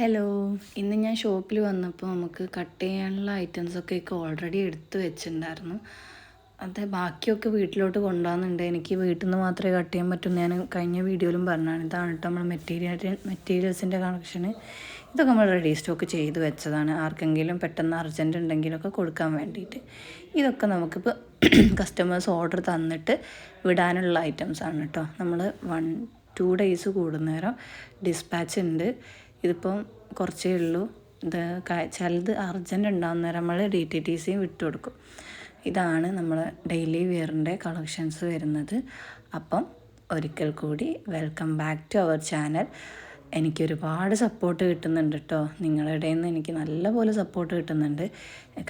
Hello. ഇന്ന് ഞാൻ ഷോപ്പിൽ വന്നപ്പോൾ നമുക്ക് കട്ട് ചെയ്യാനുള്ള ഐറ്റംസൊക്കെ ഒക്കെ ഓൾറെഡി എടുത്തു വെച്ചിട്ടുണ്ടായിരുന്നു. അത് ബാക്കിയൊക്കെ വീട്ടിലോട്ട് കൊണ്ടുപോകുന്നുണ്ട് എനിക്ക് വീട്ടിൽ നിന്ന് മാത്രമേ കട്ട് ചെയ്യാൻ പറ്റൂ ഞാൻ കഴിഞ്ഞ വീഡിയോയിലും പറഞ്ഞാണ് ഇതാണ് കേട്ടോ നമ്മൾ മെറ്റീരിയൽ മെറ്റീരിയൽസിന്റെ കണക്ഷൻ ഇതൊക്കെ നമ്മൾ റെഡി സ്റ്റോക്ക് ചെയ്ത് വെച്ചതാണ്. ആർക്കെങ്കിലും പെട്ടെന്ന് അർജന്റ് ഉണ്ടെങ്കിലൊക്കെ കൊടുക്കാൻ വേണ്ടിയിട്ട്. ഇതൊക്കെ നമുക്കിപ്പോൾ കസ്റ്റമേഴ്സ് ഓർഡർ തന്നിട്ട് വിടാനുള്ള ഐറ്റംസ് ആണ് കേട്ടോ. നമ്മൾ വൺ ടു ഡേയ്സ് കൂടുന്നേരം ഡിസ്പാച്ച് ഉണ്ട്. ഇതിപ്പം കുറച്ചേ ഉള്ളൂ. ഇത് ചിലത് അർജന്റ് ഉണ്ടാകുന്ന നേരം നമ്മൾ ഡി ടി ടി സിയും വിട്ടു കൊടുക്കും. ഇതാണ് നമ്മൾ ഡെയിലി വെയറിന്റെ കളക്ഷൻസ് വരുന്നത്. അപ്പം ഒരിക്കൽ കൂടി welcome back to our channel. എനിക്ക് ഒരുപാട് സപ്പോർട്ട് കിട്ടുന്നുണ്ട് കേട്ടോ നിങ്ങളുടെ നിന്ന് എനിക്ക് നല്ലപോലെ സപ്പോർട്ട് കിട്ടുന്നുണ്ട്.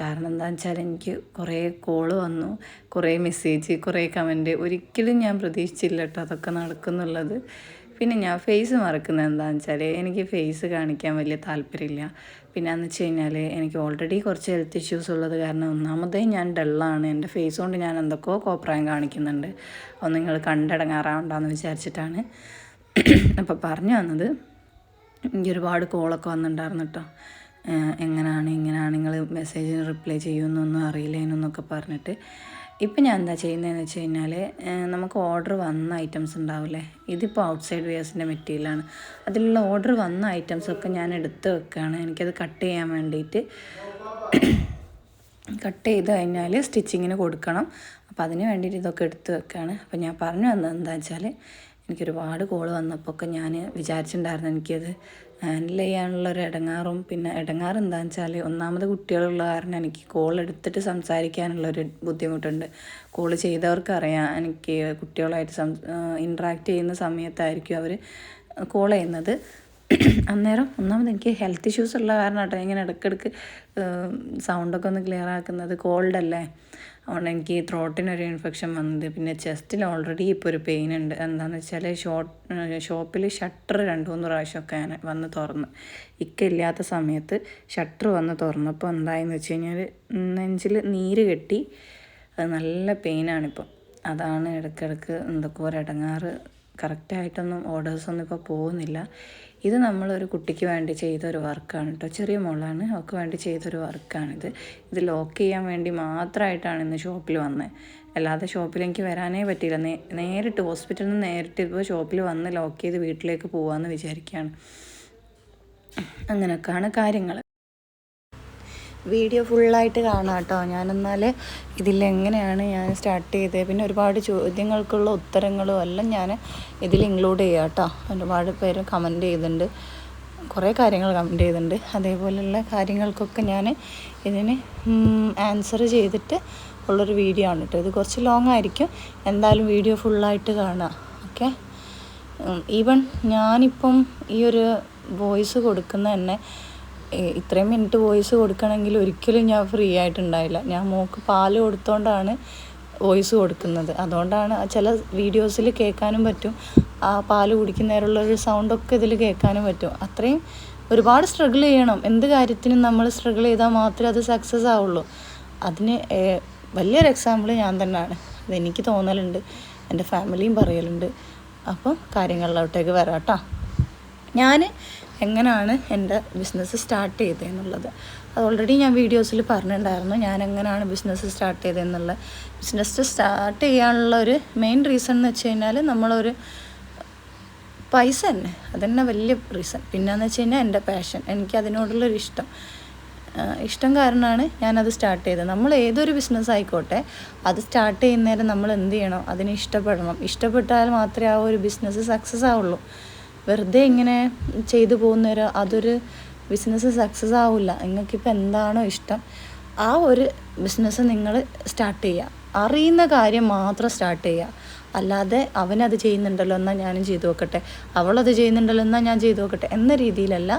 കാരണം എന്താണെന്ന് വെച്ചാൽ എനിക്ക് കുറേ കോൾ വന്നു കുറേ മെസ്സേജ് കുറേ കമന്റ്. ഒരിക്കലും ഞാൻ പ്രതീക്ഷിച്ചില്ല കേട്ടോ അതൊക്കെ നടക്കുന്നുള്ളത്. പിന്നെ ഞാൻ ഫേസ് മറക്കുന്നത് എന്താണെന്ന് വെച്ചാൽ എനിക്ക് ഫേസ് കാണിക്കാൻ വലിയ താല്പര്യമില്ല. പിന്നെയെന്ന് വെച്ച് കഴിഞ്ഞാൽ എനിക്ക് ഓൾറെഡി കുറച്ച് ഹെൽത്ത് ഇഷ്യൂസ് ഉള്ളത് കാരണം ഒന്നാമതേ ഞാൻ ഡള്ളാണ് എന്റെ ഫേസ് കൊണ്ട് ഞാൻ എന്തൊക്കെയോ കോപ്രായം കാണിക്കുന്നുണ്ട്. അത് നിങ്ങൾ കണ്ടടങ്ങാറാവണ്ടെന്ന് വിചാരിച്ചിട്ടാണ്. അപ്പോൾ പറഞ്ഞു വന്നത് എനിക്ക് ഒരുപാട് കോളൊക്കെ വന്നിട്ടുണ്ടായിരുന്നു കേട്ടോ എങ്ങനെയാണ് ഇങ്ങനെയാണ് നിങ്ങൾ മെസ്സേജിന് റിപ്ലൈ ചെയ്യുമെന്നൊന്നും അറിയില്ലേനൊന്നൊക്കെ പറഞ്ഞിട്ട്. ഇപ്പം ഞാൻ എന്താ ചെയ്യുന്നതെന്ന് വെച്ച് കഴിഞ്ഞാൽ നമുക്ക് ഓർഡർ വന്ന ഐറ്റംസ് ഉണ്ടാവില്ലേ? ഇതിപ്പോൾ ഔട്ട് സൈഡ് വെയേഴ്സിന്റെ മെറ്റീരിയലാണ്. അതിലുള്ള ഓർഡർ വന്ന ഐറ്റംസൊക്കെ ഞാൻ എടുത്ത് വെക്കുകയാണ്. എനിക്കത് കട്ട് ചെയ്യാൻ വേണ്ടിയിട്ട് കട്ട് ചെയ്ത് കഴിഞ്ഞാൽ സ്റ്റിച്ചിങ്ങിന് കൊടുക്കണം. അപ്പോൾ അതിന് വേണ്ടിയിട്ട് ഇതൊക്കെ എടുത്ത് വെക്കുകയാണ്. അപ്പോൾ ഞാൻ പറഞ്ഞു വന്നത് എന്താ വെച്ചാൽ എനിക്കൊരുപാട് കോൾ വന്നപ്പോൾ ഒക്കെ ഞാൻ വിചാരിച്ചിട്ടുണ്ടായിരുന്നു എനിക്കത് ഹാൻഡിൽ ചെയ്യാനുള്ള ഒരു ഇടങ്ങാറും പിന്നെ ഇടങ്ങാറ് എന്താണെന്ന് വെച്ചാൽ ഒന്നാമത് കുട്ടികളുള്ള കാരണം എനിക്ക് കോൾ എടുത്തിട്ട് സംസാരിക്കാനുള്ളൊരു ബുദ്ധിമുട്ടുണ്ട്. കോൾ ചെയ്തവർക്ക് അറിയാം. എനിക്ക് കുട്ടികളായിട്ട് സം ഇൻട്രാക്ട് ചെയ്യുന്ന സമയത്തായിരിക്കും അവർ കോൾ ചെയ്യുന്നത്. അന്നേരം ഒന്നാമത് എനിക്ക് ഹെൽത്ത് ഇഷ്യൂസ് ഉള്ള കാരണം കേട്ടോ ഇങ്ങനെ ഇടയ്ക്കിടയ്ക്ക് സൗണ്ടൊക്കെ ഒന്ന് ക്ലിയർ ആക്കുന്നത്. കോൾഡ് അല്ലേ? അതുകൊണ്ട് എനിക്ക് ത്രോട്ടിനൊരു ഇൻഫെക്ഷൻ വന്നത്. പിന്നെ ചെസ്റ്റിൽ ഓൾറെഡി ഇപ്പോൾ ഒരു പെയിൻ ഉണ്ട്. എന്താണെന്ന് വെച്ചാൽ ഷോട്ട് ഷോപ്പിൽ ഷട്ടർ രണ്ട് മൂന്ന് പ്രാവശ്യമൊക്കെ വന്ന് തുറന്ന്. ഇക്ക ഇല്ലാത്ത സമയത്ത് ഷട്ടർ വന്ന് തുറന്നപ്പോൾ എന്തായെന്ന് വെച്ച് കഴിഞ്ഞാൽ നെഞ്ചിൽ നീര് കെട്ടി അത് നല്ല പെയിനാണിപ്പം അതാണ് ഇടയ്ക്കിടയ്ക്ക് എന്തൊക്കെ ഒരു ഇടങ്ങാറ് കറക്റ്റായിട്ടൊന്നും ഓർഡേഴ്സൊന്നും ഇപ്പോൾ പോകുന്നില്ല. ഇത് നമ്മളൊരു കുട്ടിക്ക് വേണ്ടി ചെയ്തൊരു വർക്കാണ് കേട്ടോ ചെറിയ മോളാണ് അവൾക്ക് വേണ്ടി ചെയ്തൊരു വർക്കാണിത്. ഇത് ലോക്ക് ചെയ്യാൻ വേണ്ടി മാത്രമായിട്ടാണ് ഇന്ന് ഷോപ്പിൽ വന്നത് അല്ലാതെ ഷോപ്പിൽ എനിക്ക് വരാനേ പറ്റിയില്ല. നേ നേരിട്ട് ഹോസ്പിറ്റലിൽ നിന്ന് നേരിട്ട് ഇപ്പോൾ ഷോപ്പിൽ വന്ന് ലോക്ക് ചെയ്ത് വീട്ടിലേക്ക് പോകാമെന്ന് വിചാരിക്കുകയാണ് അങ്ങനെയൊക്കെയാണ് കാര്യങ്ങൾ വീഡിയോ ഫുള്ളായിട്ട് കാണാം കേട്ടോ. ഞാനെന്നാൽ ഇതിലെങ്ങനെയാണ് ഞാൻ സ്റ്റാർട്ട് ചെയ്തത്? പിന്നെ ഒരുപാട് ചോദ്യങ്ങൾക്കുള്ള ഉത്തരങ്ങളും എല്ലാം ഞാൻ ഇതിൽ ഇൻക്ലൂഡ് ചെയ്യാം കേട്ടോ. ഒരുപാട് പേര് കമന്റ് ചെയ്തിട്ടുണ്ട്. കുറേ കാര്യങ്ങൾ കമന്റ് ചെയ്തിട്ടുണ്ട്. അതേപോലെയുള്ള കാര്യങ്ങൾക്കൊക്കെ ഞാൻ ഇതിന് ആൻസർ ചെയ്തിട്ട് ഉള്ളൊരു വീഡിയോ ആണ് കേട്ടോ. ഇത് കുറച്ച് ലോങ് ആയിരിക്കും. എന്തായാലും വീഡിയോ ഫുള്ളായിട്ട് കാണാം. ഓക്കെ ഈവൻ ഞാനിപ്പം ഈ ഒരു വോയിസ് കൊടുക്കുന്ന തന്നെ ഇത്രയും മിനിറ്റ് വോയിസ് കൊടുക്കണമെങ്കിൽ ഒരിക്കലും ഞാൻ ഫ്രീ ആയിട്ടുണ്ടായില്ല. ഞാൻ മോക്ക് പാൽ കൊടുത്തോണ്ടാണ് വോയിസ് കൊടുക്കുന്നത്. അതുകൊണ്ടാണ് ചില വീഡിയോസിൽ കേൾക്കാനും പറ്റും. ആ പാൽ കുടിക്കുന്നേരമുള്ള ഒരു സൗണ്ടൊക്കെ ഇതിൽ കേൾക്കാനും പറ്റും. അത്രയും ഒരുപാട് സ്ട്രഗിൾ ചെയ്യണം. എന്ത് കാര്യത്തിനും നമ്മൾ സ്ട്രഗിൾ ചെയ്താൽ മാത്രമേ അത് സക്സസ് ആവുള്ളൂ. അതിന് വലിയൊരു എക്സാമ്പിൾ ഞാൻ തന്നെയാണ്. അതെനിക്ക് തോന്നലുണ്ട്. എന്റെ ഫാമിലിയും പറയലുണ്ട്. അപ്പം കാര്യങ്ങളിലോട്ടേക്ക് വരാം കേട്ടോ. ഞാൻ എങ്ങനെയാണ് എന്റെ ബിസിനസ് സ്റ്റാർട്ട് ചെയ്തതെന്നുള്ളത്. അത് ഓൾറെഡി ഞാൻ വീഡിയോസിൽ പറഞ്ഞിട്ടുണ്ടായിരുന്നു ഞാൻ എങ്ങനെയാണ് ബിസിനസ് സ്റ്റാർട്ട് ചെയ്തതെന്നുള്ള. ബിസിനസ് സ്റ്റാർട്ട് ചെയ്യാനുള്ള ഒരു മെയിൻ റീസൺ എന്ന് വെച്ച് കഴിഞ്ഞാൽ നമ്മളൊരു പൈസ തന്നെ. അതന്നെ വലിയ റീസൺ പിന്നെയെന്ന് വെച്ച് കഴിഞ്ഞാൽ എന്റെ പാഷൻ എനിക്ക് അതിനോടുള്ളൊരു ഇഷ്ടം. ഇഷ്ടം കാരണമാണ് ഞാനത് സ്റ്റാർട്ട് ചെയ്തത്. നമ്മൾ ഏതൊരു ബിസിനസ് ആയിക്കോട്ടെ അത് സ്റ്റാർട്ട് ചെയ്യുന്നേരം നമ്മൾ എന്ത് ചെയ്യണം? അതിനെ ഇഷ്ടപ്പെടണം. ഇഷ്ടപ്പെട്ടാൽ മാത്രമേ ആ ഒരു ബിസിനസ് സക്സസ് ആവുള്ളൂ. വെറുതെ ഇങ്ങനെ ചെയ്തു പോകുന്നൊരു അതൊരു ബിസിനസ് സക്സസ് ആവില്ല നിങ്ങൾക്കിപ്പോൾ എന്താണോ ഇഷ്ടം ആ ഒരു ബിസിനസ് നിങ്ങൾ സ്റ്റാർട്ട് ചെയ്യുക അറിയുന്ന കാര്യം മാത്രം സ്റ്റാർട്ട് ചെയ്യുക അല്ലാതെ അവനത് ചെയ്യുന്നുണ്ടല്ലോ എന്നാൽ ഞാനും ചെയ്തു നോക്കട്ടെ. അവളത് ചെയ്യുന്നുണ്ടല്ലോ എന്നാൽ ഞാൻ ചെയ്തു നോക്കട്ടെ എന്ന രീതിയിലല്ല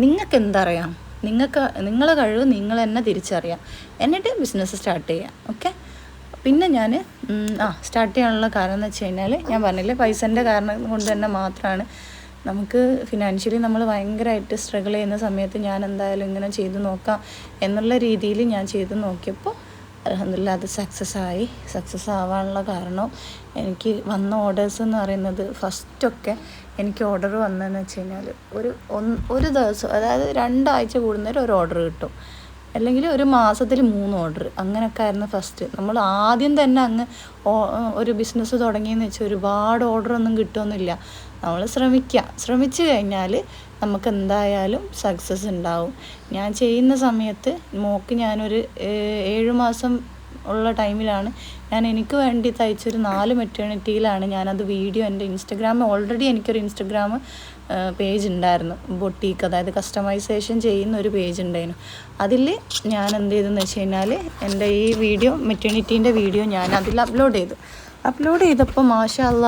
നിങ്ങൾക്ക് എന്തറിയാം? നിങ്ങൾക്ക് നിങ്ങളെ കഴിവ് നിങ്ങൾ തന്നെ തിരിച്ചറിയാം. എന്നിട്ട് ബിസിനസ് സ്റ്റാർട്ട് ചെയ്യാം. ഓക്കെ പിന്നെ ഞാൻ ആ സ്റ്റാർട്ട് ചെയ്യാനുള്ള കാരണം എന്ന് വെച്ച് കഴിഞ്ഞാൽ ഞാൻ പറഞ്ഞില്ലേ പൈസന്റെ കാരണം കൊണ്ട് തന്നെ മാത്രമാണ് നമുക്ക് ഫിനാൻഷ്യലി നമ്മൾ ഭയങ്കരമായിട്ട് സ്ട്രഗിൾ ചെയ്യുന്ന സമയത്ത് ഞാൻ എന്തായാലും ഇങ്ങനെ ചെയ്ത് നോക്കാം എന്നുള്ള രീതിയിൽ ഞാൻ ചെയ്ത് നോക്കിയപ്പോൾ അലഹമില്ല അത് സക്സസ് ആയി. സക്സസ് ആവാനുള്ള കാരണം എനിക്ക് വന്ന ഓർഡേഴ്സ് എന്ന് പറയുന്നത് ഫസ്റ്റൊക്കെ എനിക്ക് ഓർഡർ വന്നതെന്ന് വെച്ച് കഴിഞ്ഞാൽ ഒരു ഒന്ന് ഒരു ദിവസം അതായത് രണ്ടാഴ്ച കൂടുന്നേരം ഒരു ഓർഡർ കിട്ടും. അല്ലെങ്കിൽ ഒരു മാസത്തിൽ മൂന്ന് ഓർഡർ അങ്ങനെയൊക്കെ ആയിരുന്നു ഫസ്റ്റ് നമ്മൾ ആദ്യം തന്നെ അങ്ങ് ഒരു ബിസിനസ് തുടങ്ങിയെന്ന് വെച്ചാൽ ഒരുപാട് ഓർഡർ ഒന്നും കിട്ടുമൊന്നുമില്ല നമ്മൾ ശ്രമിക്കുക ശ്രമിച്ചു കഴിഞ്ഞാൽ നമുക്ക് എന്തായാലും സക്സസ് ഉണ്ടാവും ഞാൻ ചെയ്യുന്ന സമയത്ത് മോക്ക് ഞാനൊരു ഏഴ് മാസം ഉള്ള ടൈമിലാണ് ഞാൻ എനിക്ക് വേണ്ടി തയ്ച്ചൊരു നാല് മെറ്റേണിറ്റിയിലാണ് ഞാനത് വീഡിയോ എന്റെ ഇൻസ്റ്റഗ്രാം ഓൾറെഡി എനിക്കൊരു ഇൻസ്റ്റഗ്രാം പേജ് ഉണ്ടായിരുന്നു ബൊട്ടീക്ക് അതായത് കസ്റ്റമൈസേഷൻ ചെയ്യുന്ന ഒരു പേജ് ഉണ്ടായിരുന്നു അതിൽ ഞാൻ എന്ത് ചെയ്തെന്ന് വെച്ച് കഴിഞ്ഞാൽ എന്റെ ഈ വീഡിയോ മെറ്റേണിറ്റീന്റെ വീഡിയോ ഞാൻ അതിൽ അപ്ലോഡ് ചെയ്തു. അപ്ലോഡ് ചെയ്തപ്പോൾ മാഷല്ല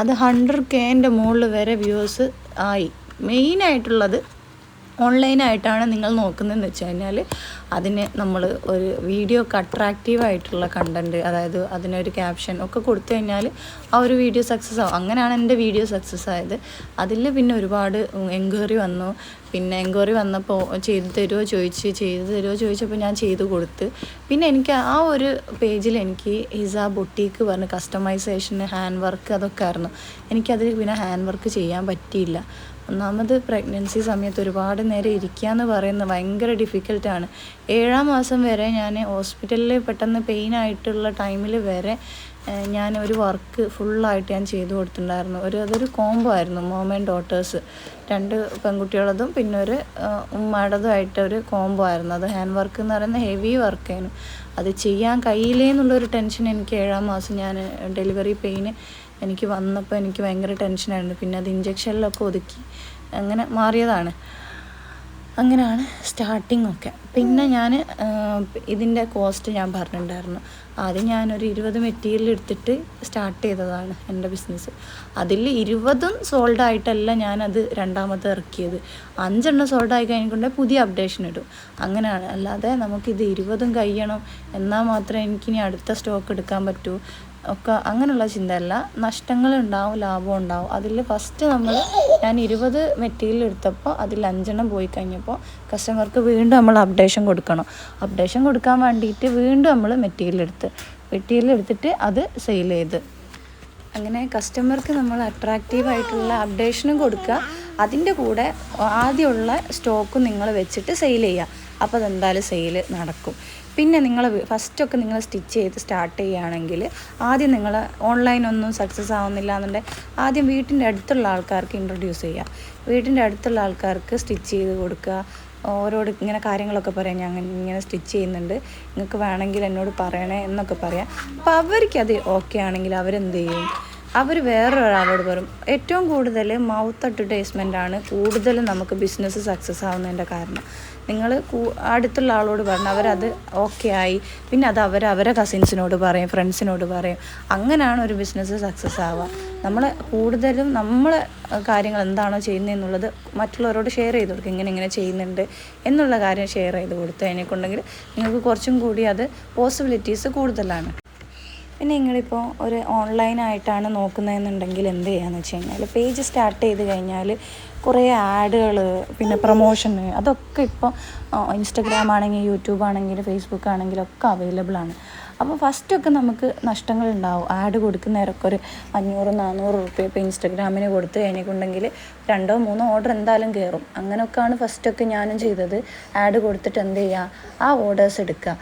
അത് ഹൺഡ്രഡ് കെന്റെ മുകളിൽ വരെ വ്യൂസ് ആയി. മെയിനായിട്ടുള്ളത് ഓൺലൈനായിട്ടാണ് നിങ്ങൾ നോക്കുന്നതെന്ന് വെച്ച് കഴിഞ്ഞാൽ അതിന് നമ്മൾ ഒരു വീഡിയോക്ക് അട്രാക്റ്റീവ് ആയിട്ടുള്ള കണ്ടന്റ് അതായത് അതിനൊരു ക്യാപ്ഷൻ ഒക്കെ കൊടുത്തു കഴിഞ്ഞാൽ ആ ഒരു വീഡിയോ സക്സസ് ആവും. അങ്ങനെയാണ് എന്റെ വീഡിയോ സക്സസ് ആയത്. അതിൽ പിന്നെ ഒരുപാട് എൻക്വയറി വന്നു. പിന്നെ എൻക്വയറി വന്നപ്പോൾ ചെയ്തു തരുമോ ചോദിച്ച് ചെയ്തു തരുമോ ചോദിച്ചപ്പോൾ ഞാൻ ചെയ്തു കൊടുത്ത്. പിന്നെ എനിക്ക് ആ ഒരു പേജിൽ എനിക്ക് ഹിസ ബൊട്ടീക്ക് പറഞ്ഞ് കസ്റ്റമൈസേഷൻ ഹാൻഡ് വർക്ക് അതൊക്കെ ആയിരുന്നു. എനിക്കതിൽ പിന്നെ ഹാൻഡ് വർക്ക് ചെയ്യാൻ പറ്റിയില്ല. ഒന്നാമത് പ്രഗ്നൻസി സമയത്ത് ഒരുപാട് നേരം ഇരിക്കുക എന്ന് പറയുന്നത് ഭയങ്കര ഡിഫിക്കൽട്ടാണ് ഏഴാം മാസം വരെ ഞാൻ ഹോസ്പിറ്റലിൽ പെട്ടെന്ന് പെയിൻ ആയിട്ടുള്ള ടൈമിൽ വരെ ഞാൻ ഒരു വർക്ക് ഫുള്ളായിട്ട് ഞാൻ ചെയ്തു കൊടുത്തിട്ടുണ്ടായിരുന്നു. ഒരു അതൊരു കോംബോ ആയിരുന്നു മോം ആൻഡ് ഡോട്ടേഴ്സ് രണ്ട് പെൺകുട്ടികളതും പിന്നെ ഒരു ഉമ്മയുടേതുമായിട്ട് ഒരു കോംബോ ആയിരുന്നു. അത് ഹാൻഡ് വർക്ക് എന്ന് പറയുന്ന ഹെവി വർക്കായിരുന്നു അത് ചെയ്യാൻ കഴിയില്ലേ എന്നുള്ളൊരു ടെൻഷൻ എനിക്ക് ഏഴാം മാസം ഞാൻ ഡെലിവറി പെയിന് എനിക്ക് വന്നപ്പോൾ എനിക്ക് ഭയങ്കര ടെൻഷനായിരുന്നു പിന്നെ അത് ഇഞ്ചക്ഷനിലൊക്കെ ഒതുക്കി. അങ്ങനെ മാറിയതാണ്. അങ്ങനെയാണ് സ്റ്റാർട്ടിങ് ഒക്കെ. പിന്നെ ഞാൻ ഇതിന്റെ കോസ്റ്റ് ഞാൻ പറഞ്ഞിട്ടുണ്ടായിരുന്നു. ആദ്യം ഞാനൊരു ഇരുപത് മെറ്റീരിയൽ എടുത്തിട്ട് സ്റ്റാർട്ട് ചെയ്തതാണ് എന്റെ ബിസിനസ് അതിൽ ഇരുപതും സോൾഡ് ആയിട്ടല്ല ഞാനത് രണ്ടാമത്തെ ഇറക്കിയത്. അഞ്ചെണ്ണം സോൾഡ് ആയി കഴിഞ്ഞിട്ടുണ്ടെ പുതിയ അപ്ഡേഷൻ ഇടും. അങ്ങനെയാണ്. അല്ലാതെ നമുക്കിത് ഇരുപതും കഴിയണം. എന്നാൽ മാത്രമേ എനിക്കിനി അടുത്ത സ്റ്റോക്ക് എടുക്കാൻ പറ്റൂ. ഒക്കെ അങ്ങനെയുള്ള ചിന്തയല്ല. നഷ്ടങ്ങൾ ഉണ്ടാവും ലാഭം ഉണ്ടാവും. അതിൽ ഫസ്റ്റ് നമ്മൾ ഞാൻ ഇരുപത് മെറ്റീരിയൽ എടുത്തപ്പോൾ അതിൽ അഞ്ചെണ്ണം പോയി കഴിഞ്ഞപ്പോൾ കസ്റ്റമർക്ക് വീണ്ടും നമ്മൾ അപ്ഡേഷൻ കൊടുക്കണം. അപ്ഡേഷൻ കൊടുക്കാൻ വേണ്ടിയിട്ട് വീണ്ടും നമ്മൾ മെറ്റീരിയൽ എടുത്ത് മെറ്റീരിയൽ എടുത്തിട്ട് അത് സെയിൽ ചെയ്ത്. അങ്ങനെ കസ്റ്റമർക്ക് നമ്മൾ അട്രാക്റ്റീവ് ആയിട്ടുള്ള അപ്ഡേഷനും കൊടുക്കുക. അതിന്റെ കൂടെ ആദ്യമുള്ള സ്റ്റോക്കും നിങ്ങൾ വെച്ചിട്ട് സെയിൽ ചെയ്യുക. അപ്പോൾ അതെന്തായാലും സെയിൽ നടക്കും. പിന്നെ നിങ്ങൾ ഫസ്റ്റൊക്കെ നിങ്ങൾ സ്റ്റിച്ച് ചെയ്ത് സ്റ്റാർട്ട് ചെയ്യുകയാണെങ്കിൽ ആദ്യം നിങ്ങൾ ഓൺലൈൻ ഒന്നും സക്സസ് ആവുന്നില്ല എന്നുണ്ടെങ്കിൽ ആദ്യം വീട്ടിന്റെ അടുത്തുള്ള ആൾക്കാർക്ക് ഇൻട്രൊഡ്യൂസ് ചെയ്യുക. വീട്ടിന്റെ അടുത്തുള്ള ആൾക്കാർക്ക് സ്റ്റിച്ച് ചെയ്ത് കൊടുക്കുക. ഓരോട് ഇങ്ങനെ കാര്യങ്ങളൊക്കെ പറയാം. ഞാൻ ഇങ്ങനെ സ്റ്റിച്ച് ചെയ്യുന്നുണ്ട്. നിങ്ങൾക്ക് വേണമെങ്കിൽ എന്നോട് പറയണേ എന്നൊക്കെ പറയാം. അപ്പോൾ അവർക്കത് ഓക്കെ ആണെങ്കിൽ അവരെന്ത് ചെയ്യും? അവർ വേറൊരാളോട് പറയും ഏറ്റവും കൂടുതൽ മൗത്ത് അഡ്വർടൈസ്മെന്റ് ആണ് കൂടുതൽ നമുക്ക് ബിസിനസ് സക്സസ് ആവുന്നതിന്റെ കാരണം. നിങ്ങൾ അടുത്തുള്ള ആളോട് പറഞ്ഞു അവരത് ഓക്കെ ആയി. പിന്നെ അത് അവർ അവരെ കസിൻസിനോട് പറയും ഫ്രണ്ട്സിനോട് പറയും. അങ്ങനെയാണ് ഒരു ബിസിനസ് സക്സസ് ആവുക. നമ്മൾ കൂടുതലും നമ്മൾ കാര്യങ്ങൾ എന്താണോ ചെയ്യുന്നതെന്നുള്ളത് മറ്റുള്ളവരോട് ഷെയർ ചെയ്ത് കൊടുക്കുക. ഇങ്ങനെ ഇങ്ങനെ ചെയ്യുന്നുണ്ട് എന്നുള്ള കാര്യം ഷെയർ ചെയ്ത് കൊടുത്തു അതിനെക്കൊണ്ടെങ്കിൽ നിങ്ങൾക്ക് കുറച്ചും കൂടി അത് പോസിബിലിറ്റീസ് കൂടുതലാണ്. പിന്നെ നിങ്ങളിപ്പോൾ ഒരു ഓൺലൈനായിട്ടാണ് നോക്കുന്നതെന്നുണ്ടെങ്കിൽ എന്ത് ചെയ്യാന്ന് വെച്ച് കഴിഞ്ഞാൽ പേജ് സ്റ്റാർട്ട് ചെയ്ത് കഴിഞ്ഞാൽ കുറേ ആഡുകൾ പിന്നെ പ്രൊമോഷന് അതൊക്കെ ഇപ്പോൾ ഇൻസ്റ്റഗ്രാം ആണെങ്കിൽ യൂട്യൂബ് ആണെങ്കിൽ ഫേസ്ബുക്ക് ആണെങ്കിലും ഒക്കെ അവൈലബിൾ ആണ്. അപ്പോൾ ഫസ്റ്റൊക്കെ നമുക്ക് നഷ്ടങ്ങൾ ഉണ്ടാവും. ആഡ് കൊടുക്കുന്നവരൊക്കെ ഒരു അഞ്ഞൂറ് നാനൂറ് റുപ്യ ഇപ്പോൾ ഇൻസ്റ്റഗ്രാമിന് കൊടുത്ത് കഴിഞ്ഞിട്ടുണ്ടെങ്കിൽ രണ്ടോ മൂന്നോ ഓർഡർ എന്തായാലും കയറും അങ്ങനെയൊക്കെയാണ് ഫസ്റ്റൊക്കെ ഞാനും ചെയ്തത്. ആഡ് കൊടുത്തിട്ട് എന്ത് ചെയ്യുക? ആ ഓർഡേഴ്സ് എടുക്കുക.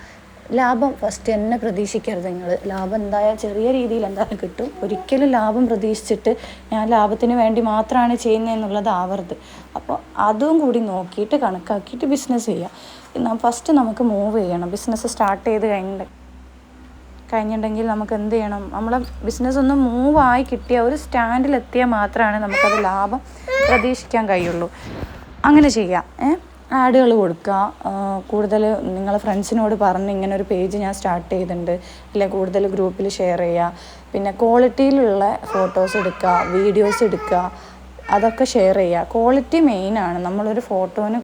ലാഭം ഫസ്റ്റ് തന്നെ പ്രതീക്ഷിക്കരുത് നിങ്ങൾ ലാഭം എന്തായാലും ചെറിയ രീതിയിൽ എന്തായാലും കിട്ടും. ഒരിക്കലും ലാഭം പ്രതീക്ഷിച്ചിട്ട് ഞാൻ ലാഭത്തിന് വേണ്ടി മാത്രമാണ് ചെയ്യുന്നത് എന്നുള്ളത് ആവരുത്. അപ്പോൾ അതും കൂടി നോക്കിയിട്ട് കണക്കാക്കിയിട്ട് ബിസിനസ് ചെയ്യുക ഫസ്റ്റ് നമുക്ക് മൂവ് ചെയ്യണം. ബിസിനസ് സ്റ്റാർട്ട് ചെയ്ത് കഴിഞ്ഞിട്ട് കഴിഞ്ഞിട്ടുണ്ടെങ്കിൽ നമുക്ക് എന്ത് ചെയ്യണം? നമ്മളെ ബിസിനസ് ഒന്ന് മൂവ് ആയി കിട്ടിയ ഒരു സ്റ്റാൻഡിലെത്തിയാൽ മാത്രമാണ് നമുക്കത് ലാഭം പ്രതീക്ഷിക്കാൻ കഴിയുള്ളൂ. അങ്ങനെ ചെയ്യാം. ഏ? ആഡുകൾ കൊടുക്കുക. കൂടുതൽ നിങ്ങളെ ഫ്രണ്ട്സിനോട് പറഞ്ഞ് ഇങ്ങനെ ഒരു പേജ് ഞാൻ സ്റ്റാർട്ട് ചെയ്തിട്ടുണ്ട്. ഇല്ല കൂടുതൽ ഗ്രൂപ്പിൽ ഷെയർ ചെയ്യുക. പിന്നെ ക്വാളിറ്റിയിലുള്ള ഫോട്ടോസ് എടുക്കുക വീഡിയോസ് എടുക്കുക അതൊക്കെ ഷെയർ ചെയ്യുക. ക്വാളിറ്റി മെയിനാണ് നമ്മളൊരു ഫോട്ടോന്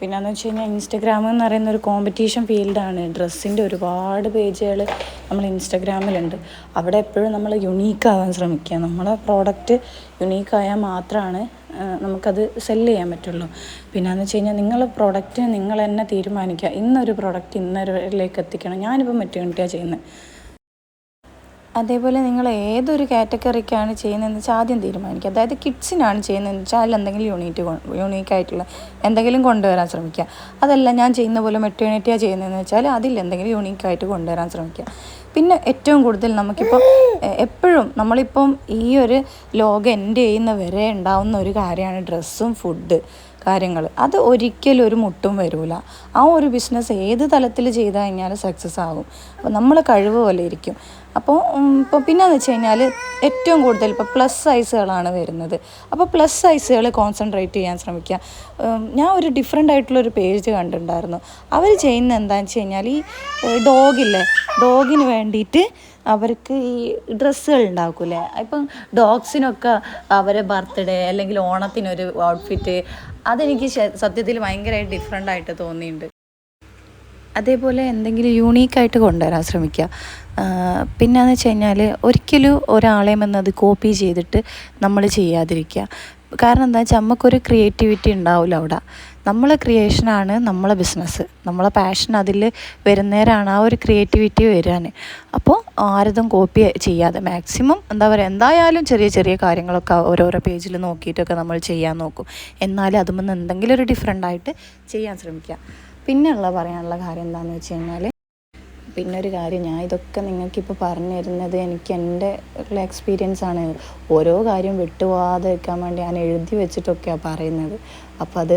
പിന്നെ എന്ന് വെച്ച് കഴിഞ്ഞാൽ ഇൻസ്റ്റഗ്രാം എന്ന് പറയുന്ന ഒരു കോമ്പറ്റീഷൻ ഫീൽഡാണ് ഡ്രസ്സിന്റെ ഒരുപാട് പേജുകൾ നമ്മൾ ഇൻസ്റ്റഗ്രാമിലുണ്ട്. അവിടെ എപ്പോഴും നമ്മൾ യുണീക്കാവാൻ ശ്രമിക്കുക. നമ്മളെ പ്രോഡക്റ്റ് യുണീക്കായാൽ മാത്രമാണ് നമുക്കത് സെല്ല് ചെയ്യാൻ പറ്റുള്ളൂ. പിന്നെയെന്ന് വെച്ച് കഴിഞ്ഞാൽ നിങ്ങളെ പ്രോഡക്റ്റ് നിങ്ങൾ തന്നെ തീരുമാനിക്കുക. ഇന്നൊരു പ്രോഡക്റ്റ് ഇന്നൊരുവരിലേക്ക് എത്തിക്കണം. ഞാനിപ്പോൾ മെറ്റേണിറ്റിയാണ് ചെയ്യുന്നത് അതേപോലെ നിങ്ങൾ ഏതൊരു കാറ്റഗറിക്കാണ് ചെയ്യുന്നതെന്ന് വെച്ചാൽ ആദ്യം തീരുമാനിക്കുക. അതായത് കിഡ്സിനാണ് ചെയ്യുന്നതെന്ന് വെച്ചാൽ അതിൽ എന്തെങ്കിലും യൂണിറ്റ് യൂണീക്ക് ആയിട്ടുള്ള എന്തെങ്കിലും കൊണ്ടുവരാൻ ശ്രമിക്കുക. അതല്ല ഞാൻ ചെയ്യുന്ന പോലെ മെറ്റേണിറ്റിയാണ് ചെയ്യുന്നതെന്ന് വെച്ചാൽ അതിൽ എന്തെങ്കിലും യൂണീക്കായിട്ട് കൊണ്ടുവരാൻ ശ്രമിക്കുക. പിന്നെ ഏറ്റവും കൂടുതൽ നമുക്കിപ്പോൾ എപ്പോഴും നമ്മളിപ്പം ഈ ഒരു ലോകം എൻഡ് ചെയ്യുന്ന വരെ ഉണ്ടാവുന്ന ഒരു കാര്യമാണ് ഡ്രസ്സും ഫുഡ് കാര്യങ്ങൾ. അത് ഒരിക്കലും ഒരു മുട്ടും വരില്ല ആ ഒരു ബിസിനസ് ഏത് തലത്തിൽ ചെയ്ത് കഴിഞ്ഞാൽ സക്സസ് ആകും. അപ്പോൾ നമ്മൾ കഴിവ് പോലെ ഇരിക്കും. അപ്പോൾ ഇപ്പോൾ പിന്നെയെന്ന് വെച്ച് കഴിഞ്ഞാൽ ഏറ്റവും കൂടുതൽ ഇപ്പോൾ പ്ലസ് സൈസുകളാണ് വരുന്നത്. അപ്പോൾ പ്ലസ് സൈസുകൾ കോൺസെൻട്രേറ്റ് ചെയ്യാൻ ശ്രമിക്കുക ഞാൻ ഒരു ഡിഫറെന്റ് ആയിട്ടുള്ളൊരു പേജ് കണ്ടിട്ടുണ്ടായിരുന്നു. അവർ ചെയ്യുന്ന എന്താണെന്ന് വെച്ച് കഴിഞ്ഞാൽ ഈ ഡോഗില്ലേ ഡോഗിന് വേണ്ടിയിട്ട് അവർക്ക് ഈ ഡ്രസ്സുകൾ ഉണ്ടാക്കൂലേ? ഇപ്പം ഡോഗ്സിനൊക്കെ അവരെ ബർത്ത്ഡേ അല്ലെങ്കിൽ ഓണത്തിനൊരു ഔട്ട്ഫിറ്റ് അതെനിക്ക് സത്യത്തിൽ ഭയങ്കരമായിട്ട് ഡിഫറെന്റ് ആയിട്ട് തോന്നിയിട്ടുണ്ട് അതേപോലെ എന്തെങ്കിലും യൂണീക്കായിട്ട് കൊണ്ടുവരാൻ ശ്രമിക്കുക പിന്നെയെന്ന് വെച്ച് കഴിഞ്ഞാൽ ഒരിക്കലും ഒരാളെയും എന്നത് കോപ്പി ചെയ്തിട്ട് നമ്മൾ ചെയ്യാതിരിക്കുക കാരണം എന്താ വെച്ചാൽ നമുക്കൊരു ക്രിയേറ്റിവിറ്റി ഉണ്ടാവില്ല അവിടെ. നമ്മളെ ക്രിയേഷനാണ് നമ്മളെ ബിസിനസ് നമ്മളെ പാഷൻ അതിൽ വരുന്നേരാണ് ആ ഒരു ക്രിയേറ്റിവിറ്റി വരാൻ അപ്പോൾ ആരതും കോപ്പി ചെയ്യാതെ മാക്സിമം എന്താ പറയുക എന്തായാലും ചെറിയ ചെറിയ കാര്യങ്ങളൊക്കെ ഓരോരോ പേജിൽ നോക്കിയിട്ടൊക്കെ നമ്മൾ ചെയ്യാൻ നോക്കും. എന്നാലും അതിൽ നിന്ന് എന്തെങ്കിലും ഒരു ഡിഫറെന്റ് ആയിട്ട് ചെയ്യാൻ ശ്രമിക്കുക. പിന്നെയുള്ള പറയാനുള്ള കാര്യം എന്താണെന്ന് വെച്ച് കഴിഞ്ഞാൽ പിന്നെ ഒരു കാര്യം ഞാൻ ഇതൊക്കെ നിങ്ങൾക്കിപ്പോൾ പറഞ്ഞു തരുന്നത് എനിക്ക് എന്റെ ഉള്ള എക്സ്പീരിയൻസ് ആണ്. ഓരോ കാര്യം വിട്ടുപോകാതെ വെക്കാൻ വേണ്ടി ഞാൻ എഴുതി വെച്ചിട്ടൊക്കെയാണ് പറയുന്നത്. അപ്പോൾ അത്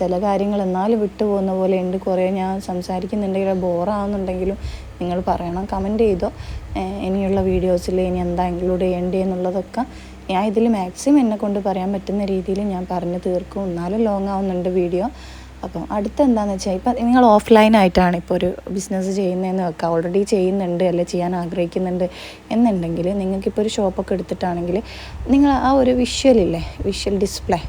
ചില കാര്യങ്ങൾ എന്നാലും വിട്ടുപോകുന്ന പോലെ ഉണ്ട് കുറേ ഞാൻ സംസാരിക്കുന്നുണ്ടെങ്കിൽ ബോറാവുന്നുണ്ടെങ്കിലും നിങ്ങൾ പറയണം കമന്റ് ചെയ്തോ. ഇനിയുള്ള വീഡിയോസിൽ ഇനി എന്താ ഇൻക്ലൂഡ് ചെയ്യേണ്ടത് എന്നുള്ളതൊക്കെ ഞാൻ ഇതിൽ മാക്സിമം എന്നെ കൊണ്ട് പറയാൻ പറ്റുന്ന രീതിയിൽ ഞാൻ പറഞ്ഞു തീർക്കും. എന്നാലും ലോങ് ആവുന്നുണ്ട് വീഡിയോ. അപ്പം അടുത്ത എന്താണെന്ന് വെച്ചാൽ ഇപ്പം നിങ്ങൾ ഓഫ്ലൈൻ ആയിട്ടാണ് ഇപ്പോൾ ഒരു ബിസിനസ് ചെയ്യുന്നതെന്ന് വെക്കുക ഓൾറെഡി ചെയ്യുന്നുണ്ട് അല്ലെ ചെയ്യാൻ ആഗ്രഹിക്കുന്നുണ്ട് എന്നുണ്ടെങ്കിൽ നിങ്ങൾക്കിപ്പോൾ ഒരു ഷോപ്പൊക്കെ എടുത്തിട്ടാണെങ്കിൽ നിങ്ങൾ ആ ഒരു വിഷ്വലില്ലേ വിഷ്വൽ ഡിസ്പ്ലേ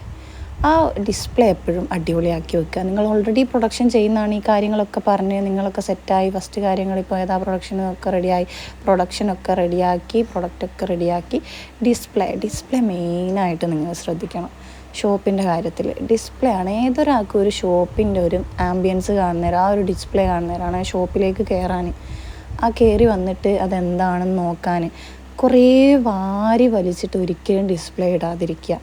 ആ ഡിസ്പ്ലേ എപ്പോഴും അടിപൊളിയാക്കി വെക്കുക. നിങ്ങൾ ഓൾറെഡി പ്രൊഡക്ഷൻ ചെയ്യുന്നതാണ് ഈ കാര്യങ്ങളൊക്കെ പറഞ്ഞ് നിങ്ങളൊക്കെ സെറ്റായി ഫസ്റ്റ് കാര്യങ്ങൾ ഇപ്പോൾ ഏതാ പ്രൊഡക്ഷനൊക്കെ റെഡിയായി പ്രൊഡക്ഷനൊക്കെ റെഡിയാക്കി പ്രൊഡക്റ്റൊക്കെ റെഡിയാക്കി ഡിസ്പ്ലേ ഡിസ്പ്ലേ മെയിനായിട്ട് നിങ്ങൾ ശ്രദ്ധിക്കണം. ഷോപ്പിന്റെ കാര്യത്തിൽ ഡിസ്പ്ലേ ആണ്. ഏതൊരാൾക്കും ഒരു ഷോപ്പിന്റെ ഒരു ആംബിയൻസ് കാണുന്നേരം ആ ഒരു ഡിസ്പ്ലേ കാണുന്നേരമാണ് ആ ഷോപ്പിലേക്ക് കയറാൻ ആ കയറി വന്നിട്ട് അതെന്താണെന്ന് നോക്കാൻ. കുറേ വാരി വലിച്ചിട്ട് ഒരിക്കലും ഡിസ്പ്ലേ ഇടാതിരിക്കുക.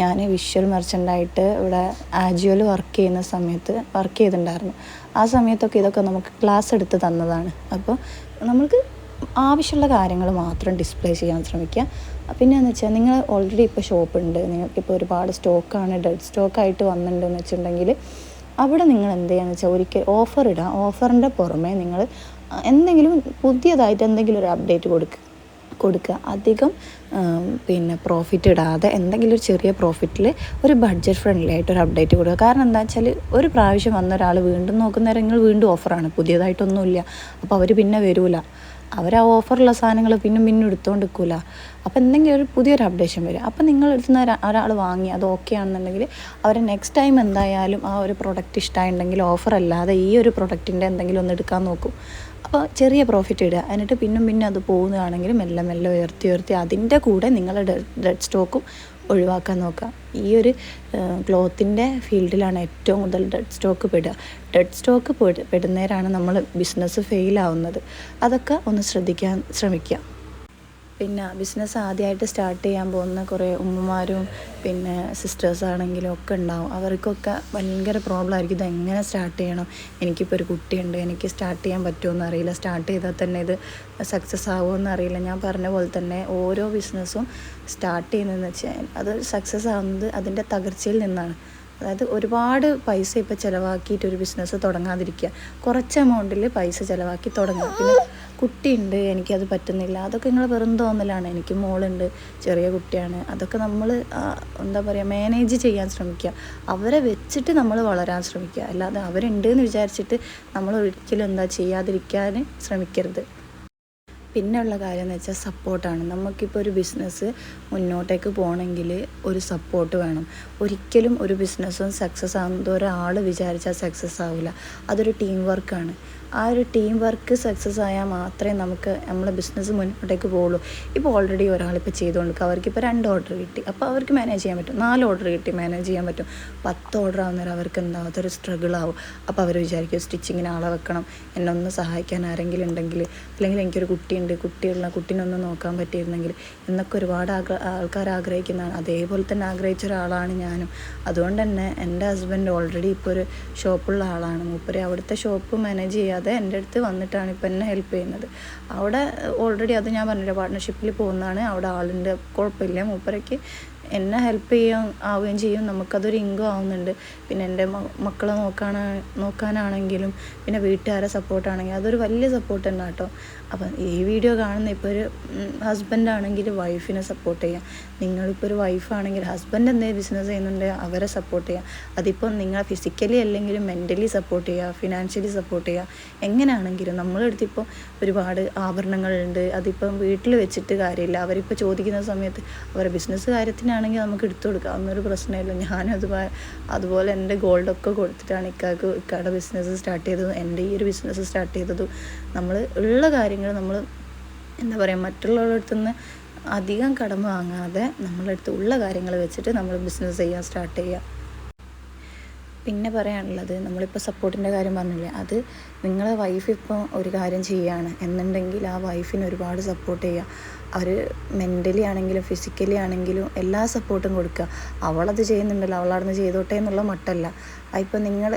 ഞാൻ വിഷ്വൽ മെർച്ചന്റായിട്ട് ഇവിടെ ആജിയോയിൽ വർക്ക് ചെയ്യുന്ന സമയത്ത് വർക്ക് ചെയ്തിട്ടുണ്ടായിരുന്നു. ആ സമയത്തൊക്കെ ഇതൊക്കെ നമുക്ക് ക്ലാസ് എടുത്ത് തന്നതാണ്. അപ്പോൾ നമ്മൾക്ക് ആവശ്യമുള്ള കാര്യങ്ങൾ മാത്രം ഡിസ്പ്ലേ ചെയ്യാൻ ശ്രമിക്കുക. പിന്നെ എന്ന് വെച്ചാൽ നിങ്ങൾ ഓൾറെഡി ഇപ്പോൾ ഷോപ്പ് ഉണ്ട്. നിങ്ങൾക്കിപ്പോൾ ഒരുപാട് സ്റ്റോക്കാണ് ഡെഡ് സ്റ്റോക്കായിട്ട് വന്നിട്ടുണ്ടെന്ന് വെച്ചിട്ടുണ്ടെങ്കിൽ അവിടെ നിങ്ങൾ എന്ത് ചെയ്യാന്ന് വെച്ചാൽ ഒരിക്കൽ ഓഫർ ഇടുക. ഓഫറിന്റെ പുറമെ നിങ്ങൾ എന്തെങ്കിലും പുതിയതായിട്ട് എന്തെങ്കിലും ഒരു അപ്ഡേറ്റ് കൊടുക്കുക. കൊടുക്കുക. അധികം പിന്നെ പ്രോഫിറ്റ് ഇടാതെ എന്തെങ്കിലും ഒരു ചെറിയ പ്രോഫിറ്റിൽ ഒരു ബഡ്ജറ്റ് ഫ്രണ്ട്ലി ആയിട്ട് ഒരു അപ്ഡേറ്റ് കൊടുക്കുക. കാരണം എന്താ വെച്ചാൽ ഒരു പ്രാവശ്യം വന്ന ഒരാൾ വീണ്ടും നോക്കുന്ന നിങ്ങൾ വീണ്ടും ഓഫറാണ് പുതിയതായിട്ടൊന്നുമില്ല. അപ്പോൾ അവർ പിന്നെ വരില്ല അവർ ആ ഓഫറുള്ള സാധനങ്ങൾ പിന്നെ പിന്നെ എടുത്തുകൊണ്ട് നിൽക്കില്ല അപ്പോൾ എന്തെങ്കിലും ഒരു പുതിയൊരു അപ്ഡേഷൻ വരും അപ്പോൾ നിങ്ങൾ എടുത്തുന്ന ഒരാൾ വാങ്ങി അത് ഓക്കെ ആണെന്നുണ്ടെങ്കിൽ അവരെ നെക്സ്റ്റ് ടൈം എന്തായാലും ആ ഒരു പ്രൊഡക്റ്റ് ഇഷ്ടമായിട്ടുണ്ടെങ്കിൽ ഓഫർ അല്ലാതെ ഈ ഒരു പ്രൊഡക്റ്റിന്റെ എന്തെങ്കിലും ഒന്ന് എടുക്കാൻ നോക്കും. അപ്പോൾ ചെറിയ പ്രോഫിറ്റ് ഇടുക. എന്നിട്ട് പിന്നും പിന്നെ അത് പോകുന്നതാണെങ്കിൽ മെല്ലെ മെല്ലെ ഉയർത്തി ഉയർത്തി അതിന്റെ കൂടെ നിങ്ങളുടെ ഡെഡ് സ്റ്റോക്കും ഒഴിവാക്കാൻ നോക്കുക. ഈ ഒരു ക്ലോത്തിന്റെ ഫീൽഡിലാണ് ഏറ്റവും കൂടുതൽ ഡെഡ് സ്റ്റോക്ക് പെടുക. ഡെഡ് സ്റ്റോക്ക് പെടുന്നേരാണ് നമ്മൾ ബിസിനസ് ഫെയിലാവുന്നത്. അതൊക്കെ ഒന്ന് ശ്രദ്ധിക്കാൻ ശ്രമിക്കുക. പിന്നെ ബിസിനസ് ആദ്യമായിട്ട് സ്റ്റാർട്ട് ചെയ്യാൻ പോകുന്ന കുറേ ഉമ്മമാരും പിന്നെ സിസ്റ്റേഴ്സ് ആണെങ്കിലും ഒക്കെ ഉണ്ടാവും. അവർക്കൊക്കെ ഭയങ്കര പ്രോബ്ലം ആയിരിക്കും. ഇത് എങ്ങനെ സ്റ്റാർട്ട് ചെയ്യണം? എനിക്കിപ്പോൾ ഒരു കുട്ടിയുണ്ട്. എനിക്ക് സ്റ്റാർട്ട് ചെയ്യാൻ പറ്റുമോ അറിയില്ല. സ്റ്റാർട്ട് ചെയ്താൽ തന്നെ ഇത് സക്സസ് ആവുമോ അറിയില്ല. ഞാൻ പറഞ്ഞ പോലെ തന്നെ ഓരോ ബിസിനസ്സും സ്റ്റാർട്ട് ചെയ്യുന്നതെന്ന് വെച്ചാൽ അത് സക്സസ് ആവുന്നത് അതിന്റെ തകർച്ചയിൽ നിന്നാണ്. അതായത് ഒരുപാട് പൈസ ഇപ്പോൾ ചിലവാക്കിയിട്ട് ഒരു ബിസിനസ് തുടങ്ങാതിരിക്കുക. കുറച്ച് എമൗണ്ടിൽ പൈസ ചിലവാക്കി തുടങ്ങുക പിന്നെ കുട്ടിയുണ്ട് എനിക്കത് പറ്റുന്നില്ല. അതൊക്കെ നിങ്ങൾ വെറും തോന്നലാണ്. എനിക്ക് മോളുണ്ട് ചെറിയ കുട്ടിയാണ്. അതൊക്കെ നമ്മൾ എന്താ പറയുക മാനേജ് ചെയ്യാൻ ശ്രമിക്കുക അവരെ വെച്ചിട്ട് നമ്മൾ വളരാൻ ശ്രമിക്കുക അല്ലാതെ അവരുണ്ട് എന്ന് വിചാരിച്ചിട്ട് നമ്മൾ ഒരിക്കലും എന്താ ചെയ്യാതിരിക്കാൻ ശ്രമിക്കരുത്. പിന്നെയുള്ള കാര്യം എന്ന് വെച്ചാൽ സപ്പോർട്ടാണ്. നമുക്കിപ്പോൾ ഒരു ബിസിനസ് മുന്നോട്ടേക്ക് പോകണമെങ്കിൽ ഒരു സപ്പോർട്ട് വേണം. ഒരിക്കലും ഒരു ബിസിനസ്സും സക്സസ് ആകുന്നത് ഒരാൾ വിചാരിച്ചാൽ സക്സസ് ആവില്ല അതൊരു ടീം വർക്കാണ്. ആ ഒരു ടീം വർക്ക് സക്സസ് ആയാൽ മാത്രമേ നമുക്ക് നമ്മളെ ബിസിനസ് മുന്നോട്ടേക്ക് പോകുള്ളൂ ഇപ്പോൾ ഓൾറെഡി ഒരാളിപ്പോൾ ചെയ്തുകൊണ്ട് അവർക്കിപ്പോൾ രണ്ട് ഓർഡർ കിട്ടി. അപ്പോൾ അവർക്ക് മാനേജ് ചെയ്യാൻ പറ്റും. നാല് ഓർഡർ കിട്ടി മാനേജ് ചെയ്യാൻ പറ്റും. പത്ത് ഓർഡർ ആവുന്നേരം അവർക്ക് എന്താ അതൊരു സ്ട്രഗിൾ ആവും. അപ്പോൾ അവർ വിചാരിക്കും സ്റ്റിച്ചിങ്ങിന് ആളെ വെക്കണം. എന്നെ ഒന്ന് സഹായിക്കാൻ ആരെങ്കിലും ഉണ്ടെങ്കിൽ അല്ലെങ്കിൽ എനിക്കൊരു കുട്ടിയുണ്ട്. കുട്ടിയുള്ള കുട്ടീനൊന്ന് നോക്കാൻ പറ്റിയിരുന്നെങ്കിൽ. എന്നൊക്കെ ഒരുപാട് ആൾക്കാർ ആഗ്രഹിക്കുന്നതാണ്. അതേപോലെ തന്നെ ആഗ്രഹിച്ച ഒരാളാണ് ഞാനും. അതുകൊണ്ട് തന്നെ എന്റെ ഹസ്ബൻഡ് ഓൾറെഡി ഇപ്പോൾ ഒരു ഷോപ്പുള്ള ആളാണ്. മൂപ്പര് അവിടുത്തെ ഷോപ്പ് മാനേജ് ചെയ്യാതെ എന്റെ അടുത്ത് വന്നിട്ടാണ് ഇപ്പം എന്നെ ഹെൽപ്പ് ചെയ്യുന്നത്. അവിടെ ഓൾറെഡി അത് ഞാൻ പറഞ്ഞില്ല പാർട്ട്ണർഷിപ്പിൽ പോകുന്നതാണ്. അവിടെ ആളുണ്ട് കുഴപ്പമില്ല. മൂപ്പരയ്ക്ക് എന്നെ ഹെൽപ്പ് ചെയ്യാൻ ആവുകയും ചെയ്യും. നമുക്കതൊരു ഇൻകം ആവുന്നുണ്ട്. പിന്നെ എന്റെ മക്കളെ നോക്കാനാ നോക്കാനാണെങ്കിലും പിന്നെ വീട്ടുകാരെ സപ്പോർട്ടാണെങ്കിലും അതൊരു വലിയ സപ്പോർട്ട് തന്നെ കേട്ടോ. അപ്പം ഈ വീഡിയോ കാണുന്ന ഇപ്പോൾ ഒരു ഹസ്ബൻഡാണെങ്കിൽ വൈഫിനെ സപ്പോർട്ട് ചെയ്യാം. നിങ്ങളിപ്പോൾ ഒരു വൈഫാണെങ്കിൽ ഹസ്ബൻഡ് എന്തെങ്കിലും ബിസിനസ് ചെയ്യുന്നുണ്ട് അവരെ സപ്പോർട്ട് ചെയ്യാം. അതിപ്പം നിങ്ങൾ ഫിസിക്കലി അല്ലെങ്കിലും മെന്റലി സപ്പോർട്ട് ചെയ്യുക ഫിനാൻഷ്യലി സപ്പോർട്ട് ചെയ്യുക എങ്ങനെയാണെങ്കിലും നമ്മളെടുത്ത് ഇപ്പോൾ ഒരുപാട് ആഭരണങ്ങളുണ്ട്. അതിപ്പം വീട്ടിൽ വെച്ചിട്ട് കാര്യമില്ല. അവരിപ്പോൾ ചോദിക്കുന്ന സമയത്ത് അവരുടെ ബിസിനസ് കാര്യത്തിനാണെങ്കിൽ നമുക്ക് എടുത്തു കൊടുക്കാം. അതൊന്നൊരു പ്രശ്നമില്ല. ഞാനും അതുപോലെ എന്റെ ഗോൾഡൊക്കെ കൊടുത്തിട്ടാണ് ഇക്കാക്ക് ഇക്കയുടെ ബിസിനസ് സ്റ്റാർട്ട് ചെയ്തതും. എന്റെ ഈ ഒരു ബിസിനസ് സ്റ്റാർട്ട് ചെയ്തതും നമ്മൾ ഉള്ള കാര്യങ്ങൾ നമ്മൾ എന്താ പറയുക മറ്റുള്ളവരുടെ നിന്ന് അധികം കടമ വാങ്ങാതെ നമ്മളെ അടുത്ത് ഉള്ള കാര്യങ്ങൾ വെച്ചിട്ട് നമ്മൾ ബിസിനസ് ചെയ്യാൻ സ്റ്റാർട്ട് ചെയ്യുക. പിന്നെ പറയാനുള്ളത് നമ്മളിപ്പോൾ സപ്പോർട്ടിന്റെ കാര്യം പറഞ്ഞില്ലേ? അത് നിങ്ങളെ വൈഫ് ഇപ്പോൾ ഒരു കാര്യം ചെയ്യുകയാണ് എന്നുണ്ടെങ്കിൽ ആ വൈഫിന് ഒരുപാട് സപ്പോർട്ട് ചെയ്യുക. അവർ മെന്റലി ആണെങ്കിലും ഫിസിക്കലി ആണെങ്കിലും എല്ലാ സപ്പോർട്ടും കൊടുക്കുക. അവളത് ചെയ്യുന്നുണ്ടല്ലോ അവളവിടുന്ന് ചെയ്തോട്ടെ എന്നുള്ള മട്ടല്ല. അതിപ്പോൾ നിങ്ങൾ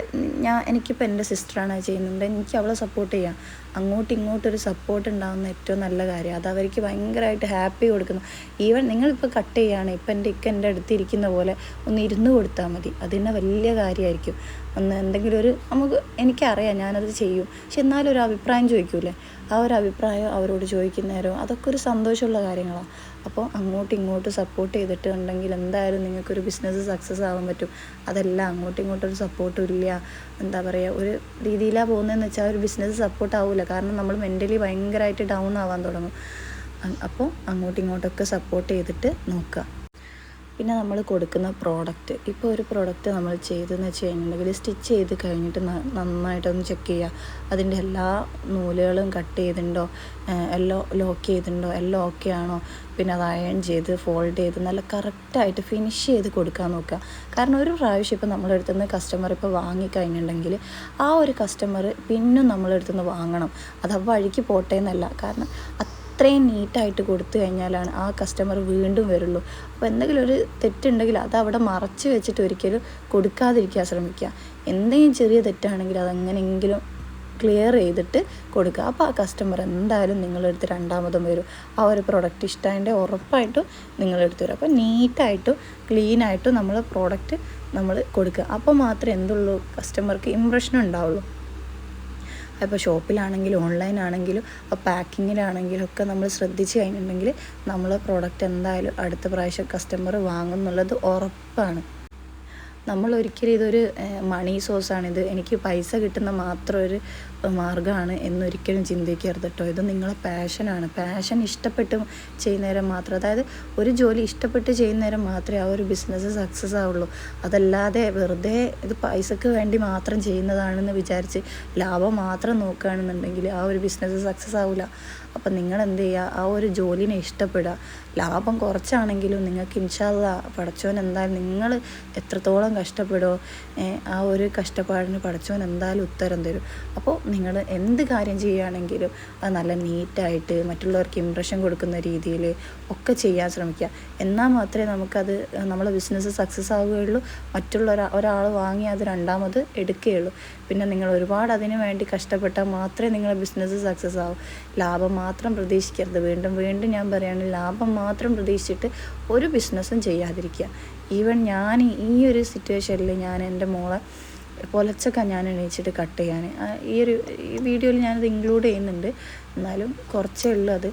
ഞാൻ എനിക്കിപ്പോൾ എന്റെ സിസ്റ്ററാണ് അത് ചെയ്യുന്നുണ്ട് എനിക്ക് അവളെ സപ്പോർട്ട് ചെയ്യാം. അങ്ങോട്ടും ഇങ്ങോട്ടും ഒരു സപ്പോർട്ട് ഉണ്ടാകുന്ന ഏറ്റവും നല്ല കാര്യം. അത് അവർക്ക് ഭയങ്കരമായിട്ട് ഹാപ്പി കൊടുക്കുന്നു. ഈവൻ നിങ്ങളിപ്പോൾ കട്ട് ചെയ്യുകയാണ് ഇപ്പം എന്റെ ഇക്ക എന്റെ അടുത്ത് ഇരിക്കുന്ന പോലെ ഒന്ന് ഇരുന്ന് കൊടുത്താൽ മതി. അതിന് വലിയ കാര്യമായിരിക്കും. ഒന്ന് എന്തെങ്കിലും ഒരു നമുക്ക് എനിക്കറിയാം ഞാനത് ചെയ്യും. പക്ഷെ എന്നാലും ഒരു അഭിപ്രായം ചോദിക്കൂലേ? ആ ഒരു അഭിപ്രായം അവരോട് ചോദിക്കുന്നേരോ? അതൊക്കെ ഒരു സന്തോഷമുള്ള കാര്യങ്ങളാണ് അപ്പോൾ അങ്ങോട്ടും ഇങ്ങോട്ടും സപ്പോർട്ട് ചെയ്തിട്ടുണ്ടെങ്കിൽ എന്തായാലും നിങ്ങൾക്കൊരു ബിസിനസ് സക്സസ് ആവാൻ പറ്റും. അതല്ല അങ്ങോട്ടും ഇങ്ങോട്ടും ഒരു സപ്പോർട്ടും ഇല്ല. എന്താ പറയുക ഒരു രീതിയിലാണ് പോകുന്നതെന്ന് വെച്ചാൽ ഒരു ബിസിനസ് സപ്പോർട്ട് ആവില്ല കാരണം നമ്മൾ മെന്റലി ഭയങ്കരമായിട്ട് ഡൗൺ ആവാൻ തുടങ്ങും. അപ്പോൾ അങ്ങോട്ടും ഇങ്ങോട്ടൊക്കെ സപ്പോർട്ട് ചെയ്തിട്ട് നോക്കുക. പിന്നെ നമ്മൾ കൊടുക്കുന്ന പ്രോഡക്റ്റ് ഇപ്പോൾ ഒരു പ്രോഡക്റ്റ് നമ്മൾ ചെയ്തെന്ന് വെച്ച് കഴിഞ്ഞിട്ടുണ്ടെങ്കിൽ സ്റ്റിച്ച് ചെയ്ത് കഴിഞ്ഞിട്ട് നന്നായിട്ടൊന്ന് ചെക്ക് ചെയ്യുക. അതിന്റെ എല്ലാ നൂലുകളും കട്ട് ചെയ്തിട്ടുണ്ടോ? എല്ലാം ലോക്ക് ചെയ്തിട്ടുണ്ടോ? എല്ലാം ഓക്കെ ആണോ? പിന്നെ അത് അയൺ ചെയ്ത് ഫോൾഡ് ചെയ്ത് നല്ല കറക്റ്റായിട്ട് ഫിനിഷ് ചെയ്ത് കൊടുക്കാൻ നോക്കുക. കാരണം ഒരു പ്രാവശ്യം ഇപ്പോൾ നമ്മളെടുത്തു നിന്ന് കസ്റ്റമർ ഇപ്പോൾ വാങ്ങിക്കഴിഞ്ഞിട്ടുണ്ടെങ്കിൽ ആ ഒരു കസ്റ്റമർ പിന്നും നമ്മളെടുത്തു നിന്ന് വാങ്ങണം. അത് വഴിക്ക് പോട്ടെ എന്നല്ല. കാരണം അത്രയും നീറ്റായിട്ട് കൊടുത്തു കഴിഞ്ഞാലാണ് ആ കസ്റ്റമർ വീണ്ടും വരുള്ളൂ. അപ്പോൾ എന്തെങ്കിലും ഒരു തെറ്റുണ്ടെങ്കിൽ അത് അവിടെ മറച്ച് വെച്ചിട്ട് ഒരിക്കലും കൊടുക്കാതിരിക്കാൻ ശ്രമിക്കുക. എന്തെങ്കിലും ചെറിയ തെറ്റാണെങ്കിൽ അതെങ്ങനെയെങ്കിലും ക്ലിയർ ചെയ്തിട്ട് കൊടുക്കുക. അപ്പോൾ ആ കസ്റ്റമർ എന്തായാലും നിങ്ങളെടുത്ത് രണ്ടാമതും വരും. ആ ഒരു പ്രോഡക്റ്റ് ഇഷ്ടമായതിന്റെ ഉറപ്പായിട്ടും നിങ്ങളെടുത്ത് വരും. അപ്പോൾ നീറ്റായിട്ടും ക്ലീനായിട്ടും നമ്മൾ പ്രോഡക്റ്റ് നമ്മൾ കൊടുക്കുക. അപ്പോൾ മാത്രമേ എന്തുള്ളൂ? കസ്റ്റമർക്ക് ഇമ്പ്രഷൻ ഉണ്ടാവുള്ളൂ. അപ്പോൾ ഷോപ്പിലാണെങ്കിലും ഓൺലൈൻ ആണെങ്കിലും പാക്കിങ്ങിലാണെങ്കിലും ഒക്കെ നമ്മൾ ശ്രദ്ധിച്ച് കഴിഞ്ഞിട്ടുണ്ടെങ്കിൽ നമ്മൾ പ്രോഡക്റ്റ് എന്തായാലും അടുത്ത പ്രാവശ്യം കസ്റ്റമർ വാങ്ങും എന്നുള്ളത് ഉറപ്പാണ്. നമ്മൾ ഒരിക്കലും ഇതൊരു മണി സോഴ്സാണിത് എനിക്ക് പൈസ കിട്ടുന്ന മാത്രം ഒരു മാർഗമാണ് എന്നൊരിക്കലും ചിന്തിക്കരുത് കേട്ടോ ഇത് നിങ്ങളെ പാഷനാണ് പാഷൻ ഇഷ്ടപ്പെട്ട് ചെയ്യുന്നേരം മാത്രം അതായത് ഒരു ജോലി ഇഷ്ടപ്പെട്ട് ചെയ്യുന്നേരം മാത്രമേ ആ ഒരു ബിസിനസ് സക്സസ് ആവുള്ളൂ. അതല്ലാതെ വെറുതെ ഇത് പൈസക്ക് വേണ്ടി മാത്രം ചെയ്യുന്നതാണെന്ന് വിചാരിച്ച് ലാഭം മാത്രം നോക്കുകയാണെന്നുണ്ടെങ്കിൽ ആ ഒരു ബിസിനസ് സക്സസ് ആവില്ല അപ്പം നിങ്ങൾ എന്ത് ചെയ്യുക? ആ ഒരു ജോലിനെ ഇഷ്ടപ്പെടുക. ലാഭം കുറച്ചാണെങ്കിലും നിങ്ങൾക്ക് ഇൻഷാല്ല പടച്ചോൻ എന്തായാലും നിങ്ങൾ എത്രത്തോളം കഷ്ടപ്പെടുമോ ആ ഒരു കഷ്ടപ്പാടിന് പടച്ചോൻ എന്തായാലും ഉത്തരം തരും. അപ്പോൾ നിങ്ങൾ എന്ത് കാര്യം ചെയ്യുകയാണെങ്കിലും അത് നല്ല നീറ്റായിട്ട് മറ്റുള്ളവർക്ക് ഇംപ്രഷൻ കൊടുക്കുന്ന രീതിയിൽ ഒക്കെ ചെയ്യാൻ ശ്രമിക്കുക. എന്നാൽ മാത്രമേ നമുക്കത് നമ്മളെ ബിസിനസ് സക്സസ് ആവുകയുള്ളൂ. മറ്റുള്ള ഒരാൾ വാങ്ങി അത് രണ്ടാമത് എടുക്കുകയുള്ളൂ. പിന്നെ നിങ്ങൾ ഒരുപാട് അതിന് വേണ്ടി കഷ്ടപ്പെട്ടാൽ മാത്രമേ നിങ്ങളുടെ ബിസിനസ് സക്സസ് ആവും. ലാഭം മാത്രം പ്രതീക്ഷിക്കരുത്. വീണ്ടും വീണ്ടും ഞാൻ പറയുകയാണ് ലാഭം മാത്രം പ്രതീക്ഷിച്ചിട്ട് ഒരു ബിസിനസ്സും ചെയ്യാതിരിക്കുക. ഈവൻ ഞാൻ ഈ ഒരു സിറ്റുവേഷനിൽ ഞാൻ എന്റെ മോളെ പൊലച്ചൊക്കെ ഞാൻ എണീച്ചിട്ട് കട്ട് ചെയ്യാൻ ഈ ഒരു ഈ വീഡിയോയിൽ ഞാനത് ഇൻക്ലൂഡ് ചെയ്യുന്നുണ്ട്. എന്നാലും കുറച്ചേ ഉള്ളൂ അത്.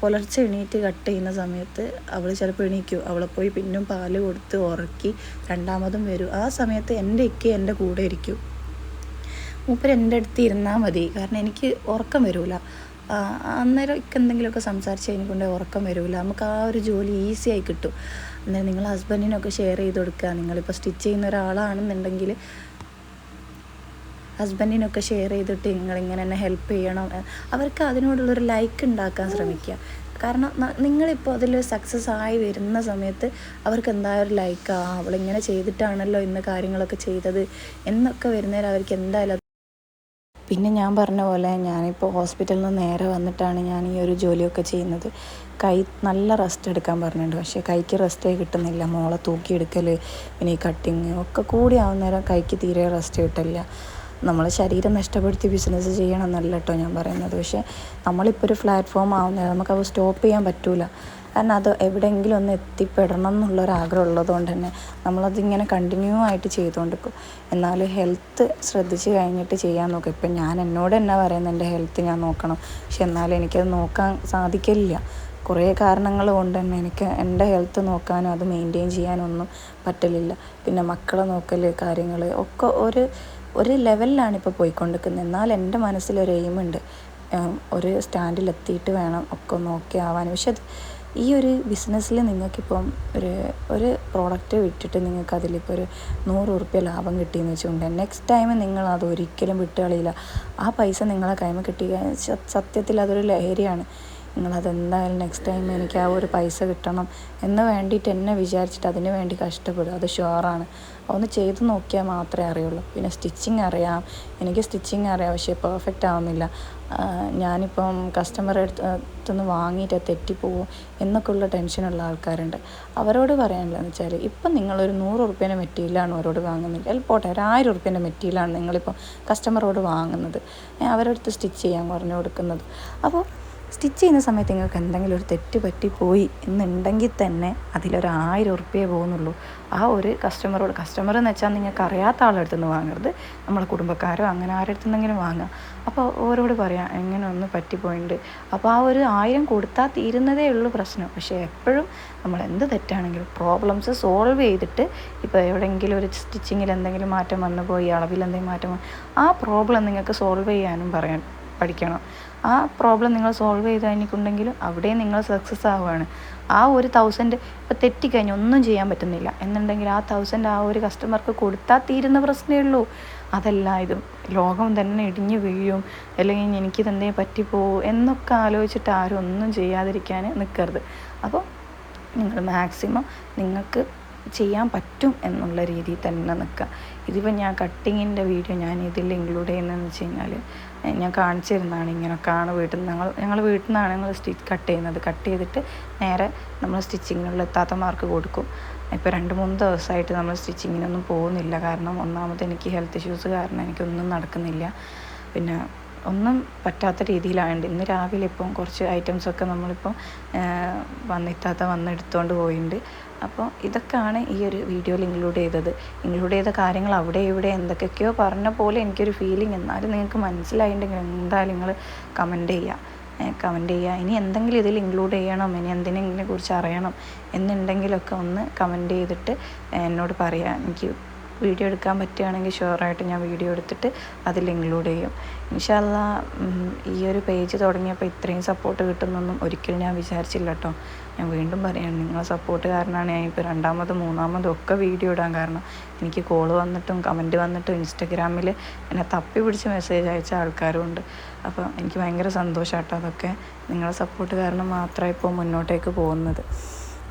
പുലർച്ചെ എണീറ്റ് കട്ട് ചെയ്യുന്ന സമയത്ത് അവൾ ചിലപ്പോൾ എണീക്കും. അവളെ പോയി പിന്നും പാൽ കൊടുത്ത് ഉറക്കി രണ്ടാമതും വരും. ആ സമയത്ത് എന്റെ ഇക്ക എന്റെ കൂടെ ഇരിക്കും. മൂപ്പർ എന്റെ അടുത്ത് ഇരുന്നാൽ മതി. കാരണം എനിക്ക് ഉറക്കം വരില്ല അന്നേരം ഒക്കെ എന്തെങ്കിലുമൊക്കെ സംസാരിച്ച് കഴിഞ്ഞുകൊണ്ട് ഉറക്കം വരില്ല നമുക്ക് ആ ഒരു ജോലി ഈസി ആയി കിട്ടും. അന്നേരം നിങ്ങൾ ഹസ്ബൻഡിനൊക്കെ ഷെയർ ചെയ്ത് കൊടുക്കുക. നിങ്ങളിപ്പോൾ സ്റ്റിച്ച് ചെയ്യുന്ന ഒരാളാണെന്നുണ്ടെങ്കിൽ ഹസ്ബൻഡിനൊക്കെ ഷെയർ ചെയ്തിട്ട് നിങ്ങൾ നിങ്ങളിങ്ങനെ തന്നെ ഹെൽപ്പ് ചെയ്യണം. അവർക്ക് അതിനോടുള്ളൊരു ലൈക്ക് ഉണ്ടാക്കാൻ ശ്രമിക്കുക. കാരണം നിങ്ങളിപ്പോൾ അതിൽ സക്സസ് ആയി വരുന്ന സമയത്ത് അവർക്ക് എന്തായാലും ലൈക്ക് അവളിങ്ങനെ ചെയ്തിട്ടാണല്ലോ ഇന്ന് കാര്യങ്ങളൊക്കെ ചെയ്തത്. എന്നൊക്കെ വരുന്നേരം അവർക്ക് എന്തായാലും പിന്നെ ഞാൻ പറഞ്ഞ പോലെ ഞാനിപ്പോൾ ഹോസ്പിറ്റലിൽ നിന്ന് നേരെ വന്നിട്ടാണ് ഞാൻ ഈ ഒരു ജോലിയൊക്കെ ചെയ്യുന്നത്. കൈ നല്ല റെസ്റ്റ് എടുക്കാൻ പറഞ്ഞിട്ടുണ്ട്. പക്ഷേ കൈക്ക് റെസ്റ്റേ കിട്ടുന്നില്ല. മോളെ തൂക്കിയെടുക്കൽ പിന്നെ ഈ കട്ടിങ് ഒക്കെ കൂടി ആവുന്നേരം കൈക്ക് തീരെ റെസ്റ്റ് കിട്ടില്ല നമ്മൾ ശരീരം നഷ്ടപ്പെടുത്തി ബിസിനസ് ചെയ്യണം എന്നല്ല കേട്ടോ ഞാൻ പറയുന്നത്. പക്ഷേ നമ്മളിപ്പോൾ ഒരു പ്ലാറ്റ്ഫോം ആവുന്നേരം നമുക്കത് സ്റ്റോപ്പ് ചെയ്യാൻ പറ്റൂല. കാരണം അത് എവിടെയെങ്കിലും ഒന്ന് എത്തിപ്പെടണം എന്നുള്ളൊരാഗ്രഹം ഉള്ളതുകൊണ്ട് തന്നെ നമ്മളതിങ്ങനെ കണ്ടിന്യൂ ആയിട്ട് ചെയ്തുകൊണ്ടിരിക്കും. എന്നാലും ഹെൽത്ത് ശ്രദ്ധിച്ച് കഴിഞ്ഞിട്ട് ചെയ്യാൻ നോക്കും. ഇപ്പം ഞാൻ എന്നോട് എന്നാ പറയുന്നത് എന്റെ ഹെൽത്ത് ഞാൻ നോക്കണം. പക്ഷെ എന്നാലും എനിക്കത് നോക്കാൻ സാധിക്കില്ല കുറേ കാരണങ്ങൾ കൊണ്ട് തന്നെ എനിക്ക് എന്റെ ഹെൽത്ത് നോക്കാനും അത് മെയിന്റെയിൻ ചെയ്യാനൊന്നും പറ്റലില്ല. പിന്നെ മക്കളെ നോക്കൽ കാര്യങ്ങൾ ഒക്കെ ഒരു ഒരു ലെവലിലാണ് ഇപ്പോൾ പോയിക്കൊണ്ടിരിക്കുന്നത്. എന്നാൽ എന്റെ മനസ്സിലൊരു എയിമുണ്ട് ഒരു സ്റ്റാൻഡിലെത്തിയിട്ട് വേണം ഒക്കെ നോക്കി ആവാൻ പക്ഷെ അത് ഈ ഒരു ബിസിനസ്സിൽ നിങ്ങൾക്കിപ്പം ഒരു ഒരു പ്രോഡക്റ്റ് വിട്ടിട്ട് നിങ്ങൾക്ക് അതിലിപ്പോൾ ഒരു നൂറ് ഉറുപ്പ്യ ലാഭം കിട്ടിയെന്ന് വെച്ചുകൊണ്ട് നെക്സ്റ്റ് ടൈം നിങ്ങൾ അത് ഒരിക്കലും വിട്ട് കളിയില്ല. ആ പൈസ നിങ്ങളെ കൈമ കിട്ടിയ സത്യത്തിൽ അതൊരു ലഹരിയാണ്. നിങ്ങളതെന്തായാലും നെക്സ്റ്റ് ടൈം എനിക്ക് ആ ഒരു പൈസ കിട്ടണം എന്ന് വേണ്ടിയിട്ട് എന്നെ വിചാരിച്ചിട്ട് അതിന് വേണ്ടി കഷ്ടപ്പെടും അത് ഷുവറാണ് ഒന്ന് ചെയ്ത് നോക്കിയാൽ മാത്രമേ അറിയുള്ളൂ. പിന്നെ സ്റ്റിച്ചിങ് അറിയാം. എനിക്ക് സ്റ്റിച്ചിങ് അറിയാം. പക്ഷേ പെർഫെക്റ്റ് ആവുന്നില്ല. ഞാനിപ്പം കസ്റ്റമറെ അടുത്ത് അടുത്തുനിന്ന് വാങ്ങിയിട്ട് തെറ്റിപ്പോവും എന്നൊക്കെയുള്ള ടെൻഷനുള്ള ആൾക്കാരുണ്ട്. അവരോട് പറയാനുള്ളതെന്ന് വെച്ചാൽ ഇപ്പം നിങ്ങളൊരു നൂറ് ഉറുപ്പ്യേന്റെ മെറ്റീരിയലാണ് അവരോട് വാങ്ങുന്നത്. അല്ലെങ്കിൽ പോട്ടെ ഒരു ആയിരം ഉറുപ്പ്യേന്റെ മെറ്റീരിയലാണ് നിങ്ങളിപ്പം കസ്റ്റമറോട് വാങ്ങുന്നത്. അവരടുത്ത് അവരുടെ സ്റ്റിച്ച് ചെയ്യാൻ പറഞ്ഞു കൊടുക്കുന്നത്. അപ്പോൾ സ്റ്റിച്ച് ചെയ്യുന്ന സമയത്ത് നിങ്ങൾക്ക് എന്തെങ്കിലും ഒരു തെറ്റ് പറ്റിപ്പോയി എന്നുണ്ടെങ്കിൽ തന്നെ അതിലൊരു ആയിരം ഉറുപ്പ്യേ പോകുന്നുള്ളൂ. ആ ഒരു കസ്റ്റമറോട് കസ്റ്റമർ എന്ന് വെച്ചാൽ നിങ്ങൾക്ക് അറിയാത്ത ആളുടെ അടുത്ത് നിന്ന് വാങ്ങരുത്. നമ്മളെ കുടുംബക്കാരോ അങ്ങനെ ആരുടെ അടുത്ത് നിന്നെങ്കിലും വാങ്ങുക അപ്പോൾ ഓരോട് പറയാം എങ്ങനെ ഒന്ന് പറ്റിപ്പോയിട്ടുണ്ട് അപ്പോൾ ആ ഒരു ആയിരം കൊടുത്താൽ തീരുന്നതേ ഉള്ളൂ പ്രശ്നം. പക്ഷേ എപ്പോഴും നമ്മൾ എന്ത് തെറ്റാണെങ്കിലും പ്രോബ്ലംസ് സോൾവ് ചെയ്തിട്ട് ഇപ്പോൾ എവിടെയെങ്കിലും ഒരു സ്റ്റിച്ചിങ്ങിൽ എന്തെങ്കിലും മാറ്റം വന്നു പോയി അളവിൽ എന്തെങ്കിലും മാറ്റം ആ പ്രോബ്ലം നിങ്ങൾക്ക് സോൾവ് ചെയ്യാനും പറയാൻ പഠിക്കണം. ആ പ്രോബ്ലം നിങ്ങൾ സോൾവ് ചെയ്ത് കഴിഞ്ഞിട്ടുണ്ടെങ്കിൽ അവിടെയും നിങ്ങൾ സക്സസ് ആവുകയാണ്. ആ ഒരു തൗസൻഡ് ഇപ്പോൾ തെറ്റിക്കഴിഞ്ഞ് ഒന്നും ചെയ്യാൻ പറ്റുന്നില്ല. എന്നുണ്ടെങ്കിൽ ആ തൗസൻഡ് ആ ഒരു കസ്റ്റമർക്ക് കൊടുത്താൽ തീരുന്ന പ്രശ്നമേ ഉള്ളൂ. അതല്ല ഇത് ലോകം തന്നെ ഇടിഞ്ഞു വീഴും. അല്ലെങ്കിൽ എനിക്ക് എനിക്കിതെന്തേ പറ്റിപ്പോവും എന്നൊക്കെ ആലോചിച്ചിട്ട് ആരും ഒന്നും ചെയ്യാതിരിക്കാൻ നിൽക്കരുത് അപ്പോൾ നിങ്ങൾ മാക്സിമം നിങ്ങൾക്ക് ചെയ്യാൻ പറ്റും എന്നുള്ള രീതിയിൽ തന്നെ നിൽക്കുക. ഇതിപ്പോൾ ഞാൻ കട്ടിങ്ങിന്റെ വീഡിയോ ഞാൻ ഇതിൽ ഇൻക്ലൂഡ് ചെയ്യുന്നതെന്ന് വെച്ച് കഴിഞ്ഞാൽ ഞാൻ കാണിച്ചു തരുന്നതാണ് ഇങ്ങനെയൊക്കെയാണ് വീട്ടിൽ നിന്ന്. ഞങ്ങൾ ഞങ്ങൾ വീട്ടിൽ നിന്നാണ് ഞങ്ങൾ സ്റ്റിച്ച് കട്ട് ചെയ്യുന്നത്. കട്ട് ചെയ്തിട്ട് നേരെ നമ്മൾ സ്റ്റിച്ചിങ്ങിനുള്ള എത്താത്ത മാർക്ക് കൊടുക്കും. ഇപ്പോൾ രണ്ട് മൂന്ന് ദിവസമായിട്ട് നമ്മൾ സ്റ്റിച്ചിങ്ങിനൊന്നും പോകുന്നില്ല. കാരണം ഒന്നാമത് എനിക്ക് ഹെൽത്ത് ഇഷ്യൂസ് കാരണം എനിക്കൊന്നും നടക്കുന്നില്ല. പിന്നെ ഒന്നും പറ്റാത്ത രീതിയിലായത് ഇന്ന് രാവിലെ ഇപ്പം കുറച്ച് ഐറ്റംസൊക്കെ നമ്മളിപ്പം വന്നിത്താത്ത വന്ന് എടുത്തുകൊണ്ട് പോയിട്ടുണ്ട് അപ്പോൾ ഇതൊക്കെയാണ് ഈ ഒരു വീഡിയോയിൽ ഇൻക്ലൂഡ് ചെയ്തത് ഇൻക്ലൂഡ് ചെയ്ത കാര്യങ്ങൾ അവിടെ ഇവിടെ എന്തൊക്കെയൊക്കെയോ പറഞ്ഞ പോലെ എനിക്കൊരു ഫീലിംഗ് എന്നാലും നിങ്ങൾക്ക് മനസ്സിലായിട്ടുണ്ടെങ്കിൽ എന്തായാലും നിങ്ങൾ കമന്റ് ചെയ്യുക. കമന്റ് ചെയ്യുക. ഇനി എന്തെങ്കിലും ഇതിൽ ഇൻക്ലൂഡ് ചെയ്യണം ഇനി എന്തിനെങ്കിലും കുറിച്ച് അറിയണം എന്നുണ്ടെങ്കിലൊക്കെ ഒന്ന് കമന്റ് ചെയ്തിട്ട് എന്നോട് പറയാം. എനിക്ക് വീഡിയോ എടുക്കാൻ പറ്റുകയാണെങ്കിൽ ഷുവറായിട്ട് ഞാൻ വീഡിയോ എടുത്തിട്ട് അതിൽ ഇൻക്ലൂഡ് ചെയ്യും. ഇൻഷാല്ല ഈ ഒരു പേജ് തുടങ്ങിയപ്പോൾ ഇത്രയും സപ്പോർട്ട് കിട്ടുന്നൊന്നും ഒരിക്കലും ഞാൻ വിചാരിച്ചില്ല കേട്ടോ. ഞാൻ വീണ്ടും പറയാം നിങ്ങളെ സപ്പോർട്ട് കാരണമാണ് ഞാൻ ഇപ്പോൾ രണ്ടാമത് മൂന്നാമതും ഒക്കെ വീഡിയോ ഇടാൻ കാരണം. എനിക്ക് കോൾ വന്നിട്ടും കമന്റ് വന്നിട്ടും ഇൻസ്റ്റഗ്രാമിൽ എന്നെ തപ്പി പിടിച്ച് മെസ്സേജ് അയച്ച ആൾക്കാരും ഉണ്ട്. അപ്പോൾ എനിക്ക് ഭയങ്കര സന്തോഷമാട്ടോ അതൊക്കെ. നിങ്ങളെ സപ്പോർട്ട് കാരണം മാത്രമേ ഇപ്പോൾ മുന്നോട്ടേക്ക് പോകുന്നത്.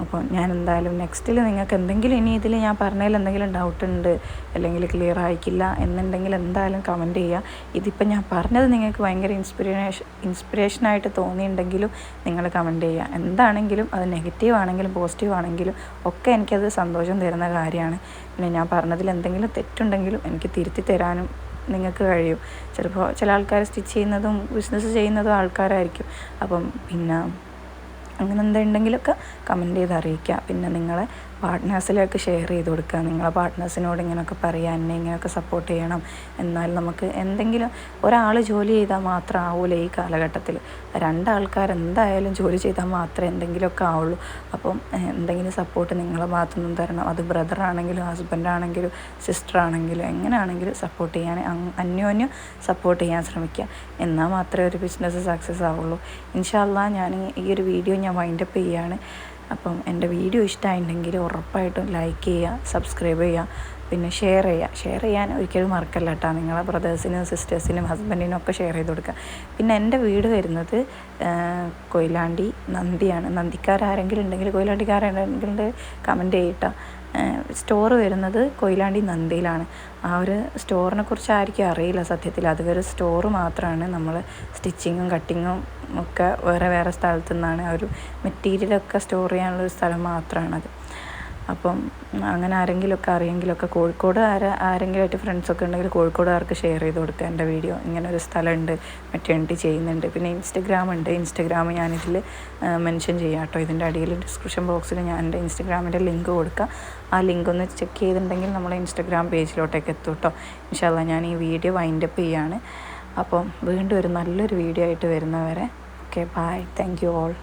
അപ്പോൾ ഞാൻ എന്തായാലും നെക്സ്റ്റിൽ നിങ്ങൾക്ക് എന്തെങ്കിലും ഇനി ഇതിൽ ഞാൻ പറഞ്ഞതിൽ എന്തെങ്കിലും ഡൗട്ട് ഉണ്ട് അല്ലെങ്കിൽ ക്ലിയർ ആയിക്കില്ല എന്നുണ്ടെങ്കിൽ എന്തായാലും കമന്റ് ചെയ്യുക. ഇതിപ്പോൾ ഞാൻ പറഞ്ഞത് നിങ്ങൾക്ക് ഭയങ്കര ഇൻസ്പിരേഷൻ ഇൻസ്പിറേഷനായിട്ട് തോന്നിയിട്ടുണ്ടെങ്കിലും നിങ്ങൾ കമന്റ് ചെയ്യുക. എന്താണെങ്കിലും അത് നെഗറ്റീവ് ആണെങ്കിലും പോസിറ്റീവ് ആണെങ്കിലും ഒക്കെ എനിക്കത് സന്തോഷം തരുന്ന കാര്യമാണ്. പിന്നെ ഞാൻ പറഞ്ഞതിൽ എന്തെങ്കിലും തെറ്റുണ്ടെങ്കിലും എനിക്ക് തിരുത്തി തരാനും നിങ്ങൾക്ക് കഴിയും. ചിലപ്പോൾ ചില ആൾക്കാർ സ്റ്റിച്ച് ചെയ്യുന്നതും ബിസിനസ് ചെയ്യുന്നതും ആൾക്കാരായിരിക്കും. അപ്പം പിന്നെ അങ്ങനെ എന്തുണ്ടെങ്കിലൊക്കെ കമന്റ് ചെയ്ത് അറിയിക്കുക പിന്നെ നിങ്ങളെ പാർട്ട്നേഴ്സിലേക്ക് ഷെയർ ചെയ്ത് കൊടുക്കുക. നിങ്ങളെ പാർട്ട്നേഴ്സിനോട് ഇങ്ങനെയൊക്കെ പറയുക എന്നെ ഇങ്ങനെയൊക്കെ സപ്പോർട്ട് ചെയ്യണം. എന്നാൽ നമുക്ക് എന്തെങ്കിലും ഒരാൾ ജോലി ചെയ്താൽ മാത്രം ആവൂല ഈ കാലഘട്ടത്തിൽ. രണ്ടാൾക്കാർ എന്തായാലും ജോലി ചെയ്താൽ മാത്രമേ എന്തെങ്കിലുമൊക്കെ ആവുള്ളൂ. അപ്പം എന്തെങ്കിലും സപ്പോർട്ട് നിങ്ങളെ ഭാഗത്തു നിന്നും തരണം. അത് ബ്രദറാണെങ്കിലും ഹസ്ബൻഡാണെങ്കിലും ആണെങ്കിലും എങ്ങനെയാണെങ്കിലും സപ്പോർട്ട് ചെയ്യാൻ അന്യോന്യം സപ്പോർട്ട് ചെയ്യാൻ ശ്രമിക്കുക. എന്നാൽ മാത്രമേ ഒരു ബിസിനസ് സക്സസ് ആവുള്ളൂ. ഇൻഷാല്ലാ ഞാൻ ഈ ഒരു വീഡിയോ ഞാൻ വൈൻഡപ്പ് ചെയ്യുകയാണ്. അപ്പം എന്റെ വീഡിയോ ഇഷ്ടമായിട്ടുണ്ടെങ്കിൽ ഉറപ്പായിട്ടും ലൈക്ക് ചെയ്യുക സബ്സ്ക്രൈബ് ചെയ്യുക പിന്നെ ഷെയർ ചെയ്യുക. ഷെയർ ചെയ്യാൻ ഒരിക്കലും മറക്കല്ല കേട്ടോ. നിങ്ങളെ ബ്രദേഴ്സിനും സിസ്റ്റേഴ്സിനും ഹസ്ബൻഡിനും ഒക്കെ ഷെയർ ചെയ്ത് കൊടുക്കുക. പിന്നെ എന്റെ വീട് വരുന്നത് കൊയിലാണ്ടി നന്ദിയാണ്. നന്ദിക്കാരാരെങ്കിലും ഉണ്ടെങ്കിൽ കൊയിലാണ്ടിക്കാരാരെങ്കിലും കമന്റ് ചെയ്യട്ടോ. സ്റ്റോർ വരുന്നത് കൊയിലാണ്ടി നന്ദിയിലാണ്. ആ ഒരു സ്റ്റോറിനെ കുറിച്ച് ആയിരിക്കും അറിയില്ല സത്യത്തിൽ. അതൊരു സ്റ്റോർ മാത്രമാണ് നമ്മൾ സ്റ്റിച്ചിങ്ങും കട്ടിങ്ങും ഒക്കെ വേറെ വേറെ സ്ഥലത്തു നിന്നാണ് ആ ഒരു മെറ്റീരിയലൊക്കെ സ്റ്റോർ ചെയ്യാനുള്ളൊരു സ്ഥലം മാത്രമാണത് അപ്പം അങ്ങനെ ആരെങ്കിലുമൊക്കെ അറിയെങ്കിലൊക്കെ കോഴിക്കോട് ആരെ ആരെങ്കിലുമായിട്ട് ഫ്രണ്ട്സൊക്കെ ഉണ്ടെങ്കിൽ കോഴിക്കോടുകാർക്ക് ഷെയർ ചെയ്ത് കൊടുക്കുക എന്റെ വീഡിയോ ഇങ്ങനെ ഒരു സ്ഥലമുണ്ട് മെറ്റേണിറ്റി ചെയ്യുന്നുണ്ട്. പിന്നെ ഇൻസ്റ്റഗ്രാം ഉണ്ട്. ഇൻസ്റ്റഗ്രാം ഞാനിതിൽ മെൻഷൻ ചെയ്യാം കേട്ടോ. ഇതിന്റെ അടിയിൽ ഡിസ്ക്രിപ്ഷൻ ബോക്സിൽ ഞാൻ എന്റെ ഇൻസ്റ്റഗ്രാമിന്റെ ലിങ്ക് കൊടുക്കുക ആ ലിങ്ക് ഒന്ന് ചെക്ക് ചെയ്തിട്ടുണ്ടെങ്കിൽ നമ്മളെ ഇൻസ്റ്റഗ്രാം പേജിലോട്ടേക്ക് എത്തും കേട്ടോ. ഇൻഷാല്ല ഞാൻ ഈ വീഡിയോ വൈൻഡപ്പ് ചെയ്യാണ്. അപ്പം വീണ്ടും ഒരു നല്ലൊരു വീഡിയോ ആയിട്ട് വരുന്നവരെ. Okay bye thank you all